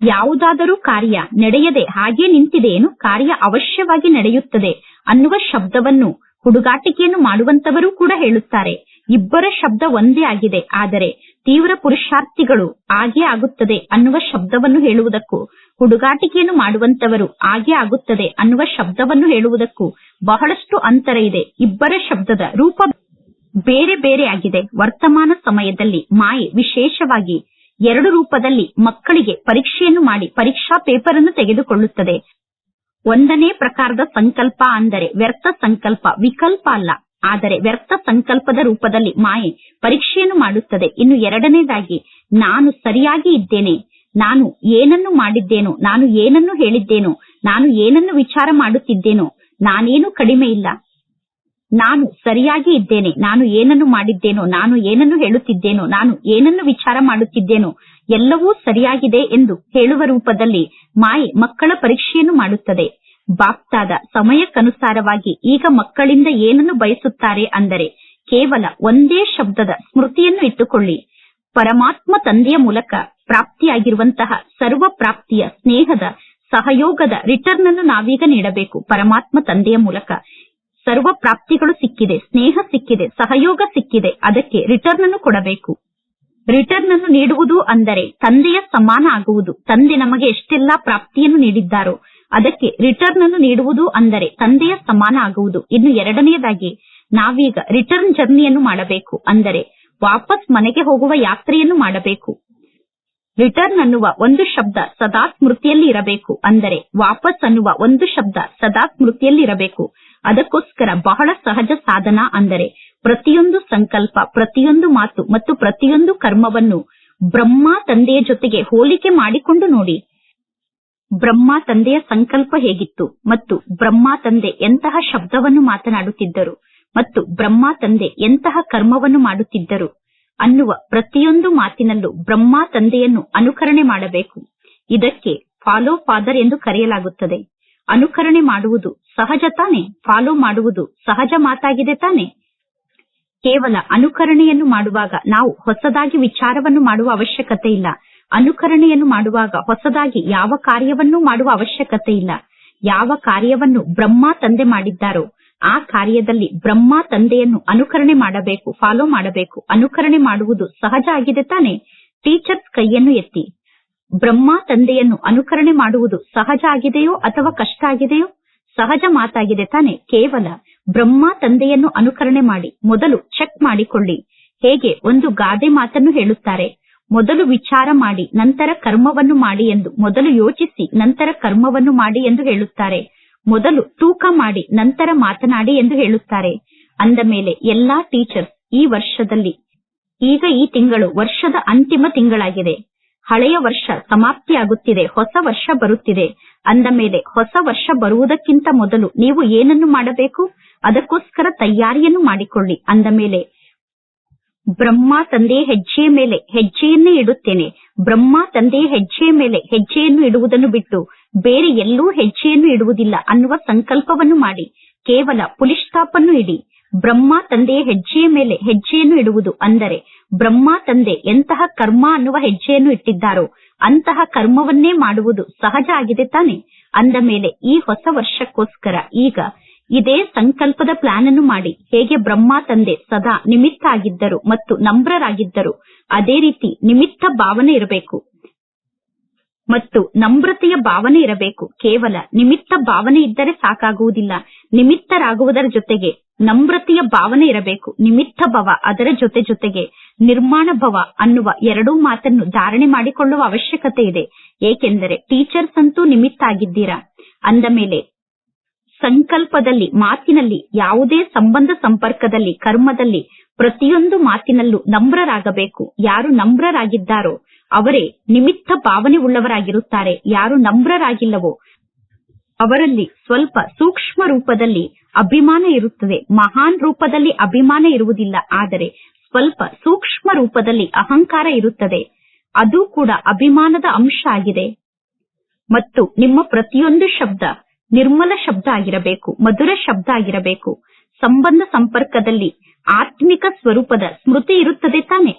ಯಾವುದಾದರೂ ಕಾರ್ಯ ನಡೆಯದೆ ಹಾಗೆ ನಿಂತಿದೆ ಏನು ಕಾರ್ಯ ಅವಶ್ಯವಾಗಿ ನಡೆಯುತ್ತದೆ ಅನ್ನುವ ಶಬ್ದವನ್ನು ಹುಡುಗಾಟಿಕೆಯನ್ನು ಮಾಡುವಂತವರು ಕೂಡ ಹೇಳುತ್ತಾರೆ. ಇಬ್ಬರ ಶಬ್ದ ಒಂದೇ ಆಗಿದೆ. ಆದರೆ ತೀವ್ರ ಪುರುಷಾರ್ಥಿಗಳು ಆಗೇ ಆಗುತ್ತದೆ ಅನ್ನುವ ಶಬ್ದವನ್ನು ಹೇಳುವುದಕ್ಕೂ, ಹುಡುಗಾಟಿಕೆಯನ್ನು ಮಾಡುವಂತವರು ಆಗೇ ಆಗುತ್ತದೆ ಅನ್ನುವ ಶಬ್ದವನ್ನು ಹೇಳುವುದಕ್ಕೂ ಬಹಳಷ್ಟು ಅಂತರ ಇದೆ. ಇಬ್ಬರ ಶಬ್ದದ ರೂಪ ಬೇರೆ ಬೇರೆ ಆಗಿದೆ. ವರ್ತಮಾನ ಸಮಯದಲ್ಲಿ ಮಾಯೆ ವಿಶೇಷವಾಗಿ ಎರಡು ರೂಪದಲ್ಲಿ ಮಕ್ಕಳಿಗೆ ಪರೀಕ್ಷೆಯನ್ನು ಮಾಡಿ, ಪರೀಕ್ಷಾ ಪೇಪರ್ ಅನ್ನು ತೆಗೆದುಕೊಳ್ಳುತ್ತದೆ. ಒಂದನೇ ಪ್ರಕಾರದ ಸಂಕಲ್ಪ ಅಂದರೆ ವ್ಯರ್ಥ ಸಂಕಲ್ಪ, ವಿಕಲ್ಪ ಅಲ್ಲ. ಆದರೆ ವ್ಯರ್ಥ ಸಂಕಲ್ಪದ ರೂಪದಲ್ಲಿ ಮಾಯೆ ಪರೀಕ್ಷೆಯನ್ನು ಮಾಡುತ್ತದೆ. ಇನ್ನು ಎರಡನೇದಾಗಿ, ನಾನು ಸರಿಯಾಗಿ ಇದ್ದೇನೆ. ನಾನು ಏನನ್ನು ಮಾಡಿದ್ದೇನೋ, ನಾನು ಏನನ್ನು ಹೇಳಿದ್ದೇನೋ, ನಾನು ಏನನ್ನು ವಿಚಾರ ಮಾಡುತ್ತಿದ್ದೇನೋ, ನಾನೇನು ಕಡಿಮೆ ಇಲ್ಲ. ನಾನು ಸರಿಯಾಗಿ ಇದ್ದೇನೆ. ನಾನು ಏನನ್ನು ಮಾಡಿದ್ದೇನೋ, ನಾನು ಏನನ್ನು ಹೇಳುತ್ತಿದ್ದೇನೋ, ನಾನು ಏನನ್ನು ವಿಚಾರ ಮಾಡುತ್ತಿದ್ದೇನೋ ಎಲ್ಲವೂ ಸರಿಯಾಗಿದೆ ಎಂದು ಹೇಳುವ ರೂಪದಲ್ಲಿ ಮಾಯೆ ಮಕ್ಕಳ ಪರೀಕ್ಷೆಯನ್ನು ಮಾಡುತ್ತದೆ. ಬಾಪ್ತಾದ ಸಮಯಕ್ಕನುಸಾರವಾಗಿ ಈಗ ಮಕ್ಕಳಿಂದ ಏನನ್ನು ಬಯಸುತ್ತಾರೆ ಅಂದರೆ ಕೇವಲ ಒಂದೇ ಶಬ್ದದ ಸ್ಮೃತಿಯನ್ನು ಇಟ್ಟುಕೊಳ್ಳಿ. ಪರಮಾತ್ಮ ತಂದೆಯ ಮೂಲಕ ಪ್ರಾಪ್ತಿಯಾಗಿರುವಂತಹ ಸರ್ವ ಪ್ರಾಪ್ತಿಯ ಸ್ನೇಹದ ಸಹಯೋಗದ ರಿಟರ್ನ್ ಅನ್ನು ನಾವೀಗ ನೀಡಬೇಕು. ಪರಮಾತ್ಮ ತಂದೆಯ ಮೂಲಕ ಸರ್ವ ಪ್ರಾಪ್ತಿಗಳು ಸಿಕ್ಕಿದೆ, ಸ್ನೇಹ ಸಿಕ್ಕಿದೆ, ಸಹಯೋಗ ಸಿಕ್ಕಿದೆ, ಅದಕ್ಕೆ ರಿಟರ್ನ್ ಅನ್ನು ಕೊಡಬೇಕು. ರಿಟರ್ನ್ ಅನ್ನು ನೀಡುವುದು ಅಂದರೆ ತಂದೆಯ ಸಮಾನ ಆಗುವುದು. ತಂದೆ ನಮಗೆ ಎಷ್ಟೆಲ್ಲಾ ಪ್ರಾಪ್ತಿಯನ್ನು ನೀಡಿದ್ದಾರೋ ಅದಕ್ಕೆ ರಿಟರ್ನ್ ಅನ್ನು ನೀಡುವುದು ಅಂದರೆ ತಂದೆಯ ಸಮಾನ ಆಗುವುದು. ಇನ್ನು ಎರಡನೆಯದಾಗಿ ನಾವೀಗ ರಿಟರ್ನ್ ಜರ್ನಿಯನ್ನು ಮಾಡಬೇಕು ಅಂದರೆ ವಾಪಸ್ ಮನೆಗೆ ಹೋಗುವ ಯಾತ್ರೆಯನ್ನು ಮಾಡಬೇಕು. ರಿಟರ್ನ್ ಅನ್ನುವ ಒಂದು ಶಬ್ದ ಸದಾ ಸ್ಮೃತಿಯಲ್ಲಿ ಇರಬೇಕು ಅಂದರೆ ವಾಪಸ್ ಅನ್ನುವ ಒಂದು ಶಬ್ದ ಸದಾ ಸ್ಮೃತಿಯಲ್ಲಿ ಇರಬೇಕು. ಅದಕ್ಕೋಸ್ಕರ ಬಹಳ ಸಹಜ ಸಾಧನ ಅಂದರೆ ಪ್ರತಿಯೊಂದು ಸಂಕಲ್ಪ, ಪ್ರತಿಯೊಂದು ಮಾತು ಮತ್ತು ಪ್ರತಿಯೊಂದು ಕರ್ಮವನ್ನು ಬ್ರಹ್ಮ ತಂದೆಯ ಜೊತೆಗೆ ಹೋಲಿಕೆ ಮಾಡಿಕೊಂಡು ನೋಡಿ. ಬ್ರಹ್ಮ ತಂದೆಯ ಸಂಕಲ್ಪ ಹೇಗಿತ್ತು ಮತ್ತು ಬ್ರಹ್ಮ ತಂದೆ ಎಂತಹ ಶಬ್ದವನ್ನು ಮಾತನಾಡುತ್ತಿದ್ದರು ಮತ್ತು ಬ್ರಹ್ಮ ತಂದೆ ಎಂತಹ ಕರ್ಮವನ್ನು ಮಾಡುತ್ತಿದ್ದರು ಅನ್ನುವ ಪ್ರತಿಯೊಂದು ಮಾತಿನಲ್ಲೂ ಬ್ರಹ್ಮ ತಂದೆಯನ್ನು ಅನುಕರಣೆ ಮಾಡಬೇಕು. ಇದಕ್ಕೆ ಫಾಲೋ ಫಾದರ್ ಎಂದು ಕರೆಯಲಾಗುತ್ತದೆ. ಅನುಕರಣೆ ಮಾಡುವುದು ಸಹಜ ತಾನೆ? ಫಾಲೋ ಮಾಡುವುದು ಸಹಜ ಮಾತಾಗಿದೆ ತಾನೆ? ಕೇವಲ ಅನುಕರಣೆಯನ್ನು ಮಾಡುವಾಗ ನಾವು ಹೊಸದಾಗಿ ವಿಚಾರವನ್ನು ಮಾಡುವ ಅವಶ್ಯಕತೆ ಇಲ್ಲ. ಅನುಕರಣೆಯನ್ನು ಮಾಡುವಾಗ ಹೊಸದಾಗಿ ಯಾವ ಕಾರ್ಯವನ್ನೂ ಮಾಡುವ ಅವಶ್ಯಕತೆ ಇಲ್ಲ. ಯಾವ ಕಾರ್ಯವನ್ನು ಬ್ರಹ್ಮ ತಂದೆ ಮಾಡಿದ್ದಾರೋ, ಆ ಕಾರ್ಯದಲ್ಲಿ ಬ್ರಹ್ಮ ತಂದೆಯನ್ನು ಅನುಕರಣೆ ಮಾಡಬೇಕು ಫಾಲೋ ಮಾಡಬೇಕು. ಅನುಕರಣೆ ಮಾಡುವುದು ಸಹಜ ಆಗಿದೆ ತಾನೆ? ಟೀಚರ್ಸ್ ಕೈಯನ್ನು ಎತ್ತಿ. ಬ್ರಹ್ಮ ತಂದೆಯನ್ನು ಅನುಕರಣೆ ಮಾಡುವುದು ಸಹಜ ಆಗಿದೆಯೋ ಅಥವಾ ಕಷ್ಟ ಆಗಿದೆಯೋ? ಸಹಜ ಮಾತಾಗಿದೆ ತಾನೆ? ಕೇವಲ ಬ್ರಹ್ಮ ತಂದೆಯನ್ನು ಅನುಕರಣೆ ಮಾಡಿ, ಮೊದಲು ಚೆಕ್ ಮಾಡಿಕೊಳ್ಳಿ. ಹೇಗೆ? ಒಂದು ಗಾದೆ ಮಾತನ್ನು ಹೇಳುತ್ತಾರೆ. ಮೊದಲು ವಿಚಾರ ಮಾಡಿ, ನಂತರ ಕರ್ಮವನ್ನು ಮಾಡಿ ಎಂದು, ಮೊದಲು ಯೋಚಿಸಿ, ನಂತರ ಕರ್ಮವನ್ನು ಮಾಡಿ ಎಂದು ಹೇಳುತ್ತಾರೆ. ಮೊದಲು ತೂಕ ಮಾಡಿ, ನಂತರ ಮಾತನಾಡಿ ಎಂದು ಹೇಳುತ್ತಾರೆ. ಅಂದ ಮೇಲೆ, ಎಲ್ಲಾ ಟೀಚರ್ಸ್ ಈ ವರ್ಷದಲ್ಲಿ, ಈಗ ಈ ತಿಂಗಳು ವರ್ಷದ ಅಂತಿಮ ತಿಂಗಳಾಗಿದೆ. ಹಳೆಯ ವರ್ಷ ಸಮಾಪ್ತಿಯಾಗುತ್ತಿದೆ, ಹೊಸ ವರ್ಷ ಬರುತ್ತಿದೆ. ಅಂದ ಮೇಲೆ ಹೊಸ ವರ್ಷ ಬರುವುದಕ್ಕಿಂತ ಮೊದಲು ನೀವು ಏನನ್ನು ಮಾಡಬೇಕು? ಅದಕ್ಕೋಸ್ಕರ ತಯಾರಿಯನ್ನು ಮಾಡಿಕೊಳ್ಳಿ. ಅಂದ ಮೇಲೆ, ಬ್ರಹ್ಮ ತಂದೆಯ ಹೆಜ್ಜೆಯ ಮೇಲೆ ಹೆಜ್ಜೆಯನ್ನೇ ಇಡುತ್ತೇನೆ. ಬ್ರಹ್ಮ ತಂದೆಯ ಹೆಜ್ಜೆಯ ಮೇಲೆ ಹೆಜ್ಜೆಯನ್ನು ಇಡುವುದನ್ನು ಬಿಟ್ಟು ಬೇರೆ ಎಲ್ಲೂ ಹೆಜ್ಜೆಯನ್ನು ಇಡುವುದಿಲ್ಲ ಅನ್ನುವ ಸಂಕಲ್ಪವನ್ನು ಮಾಡಿ. ಕೇವಲ ಪುಲಿಸ್ಟಾಪ್ ಅನ್ನು ಇಡಿ. ಬ್ರಹ್ಮ ತಂದೆಯ ಹೆಜ್ಜೆಯ ಮೇಲೆ ಹೆಜ್ಜೆಯನ್ನು ಇಡುವುದು ಅಂದರೆ ಬ್ರಹ್ಮ ತಂದೆ ಎಂತಹ ಕರ್ಮ ಅನ್ನುವ ಹೆಜ್ಜೆಯನ್ನು ಇಟ್ಟಿದ್ದಾರೋ ಅಂತಹ ಕರ್ಮವನ್ನೇ ಮಾಡುವುದು ಸಹಜ ಆಗಿದೆ ತಾನೆ. ಅಂದ ಮೇಲೆ ಈ ಹೊಸ ವರ್ಷಕ್ಕೋಸ್ಕರ ಈಗ ಇದೇ ಸಂಕಲ್ಪದ ಪ್ಲಾನ್ ಅನ್ನು ಮಾಡಿ. ಹೇಗೆ ಬ್ರಹ್ಮ ತಂದೆ ಸದಾ ನಿಮಿತ್ತ ಆಗಿದ್ದರು ಮತ್ತು ನಮ್ರರಾಗಿದ್ದರು ಅದೇ ರೀತಿ ನಿಮಿತ್ತ ಭಾವನೆ ಇರಬೇಕು. ಮತ್ತು ನಮ್ರತೆಯ ಭಾವನೆ ಇರಬೇಕು. ಕೇವಲ ನಿಮಿತ್ತ ಭಾವನೆ ಇದ್ದರೆ ಸಾಕಾಗುವುದಿಲ್ಲ. ನಿಮಿತ್ತರಾಗುವುದರ ಜೊತೆಗೆ ನಮ್ರತೆಯ ಭಾವನೆ ಇರಬೇಕು. ನಿಮಿತ್ತ ಭವ, ಅದರ ಜೊತೆ ಜೊತೆಗೆ ನಿರ್ಮಾಣ ಭವ ಅನ್ನುವ ಎರಡೂ ಮಾತನ್ನು ಧಾರಣೆ ಮಾಡಿಕೊಳ್ಳುವ ಅವಶ್ಯಕತೆ ಇದೆ. ಏಕೆಂದರೆ ಟೀಚರ್ಸ್ ಅಂತೂ ನಿಮಿತ್ತ ಆಗಿದ್ದೀರಾ? ಅಂದ ಮೇಲೆ, ಸಂಕಲ್ಪದಲ್ಲಿ, ಮಾತಿನಲ್ಲಿ, ಯಾವುದೇ ಸಂಬಂಧ ಸಂಪರ್ಕದಲ್ಲಿ, ಕರ್ಮದಲ್ಲಿ ಪ್ರತಿಯೊಂದು ಮಾತಿನಲ್ಲೂ ನಮ್ರರಾಗಬೇಕು. ಯಾರು ನಮ್ರರಾಗಿದ್ದಾರೋ ಅವರೇ ನಿಮಿತ್ತ ಭಾವನೆ ಉಳ್ಳವರಾಗಿರುತ್ತಾರೆ ಯಾರು ನಮ್ರರಾಗಿಲ್ಲವೋ ಅವರಲ್ಲಿ ಸ್ವಲ್ಪ ಸೂಕ್ಷ್ಮ ರೂಪದಲ್ಲಿ ಅಭಿಮಾನ ಇರುತ್ತದೆ. ಮಹಾನ್ ರೂಪದಲ್ಲಿ ಅಭಿಮಾನ ಇರುವುದಿಲ್ಲ. ಆದರೆ ಸ್ವಲ್ಪ ಸೂಕ್ಷ್ಮ ರೂಪದಲ್ಲಿ ಅಹಂಕಾರ ಇರುತ್ತದೆ. ಅದು ಕೂಡ ಅಭಿಮಾನದ ಅಂಶ ಆಗಿದೆ. ಮತ್ತು ನಿಮ್ಮ ಪ್ರತಿಯೊಂದು ಶಬ್ದ ನಿರ್ಮಲ ಶಬ್ದ ಆಗಿರಬೇಕು, ಮಧುರ ಶಬ್ದ ಆಗಿರಬೇಕು. ಸಂಬಂಧ ಸಂಪರ್ಕದಲ್ಲಿ ಆತ್ಮಿಕ ಸ್ವರೂಪದ ಸ್ಮೃತಿ ಇರುತ್ತದೆ ತಾನೆ.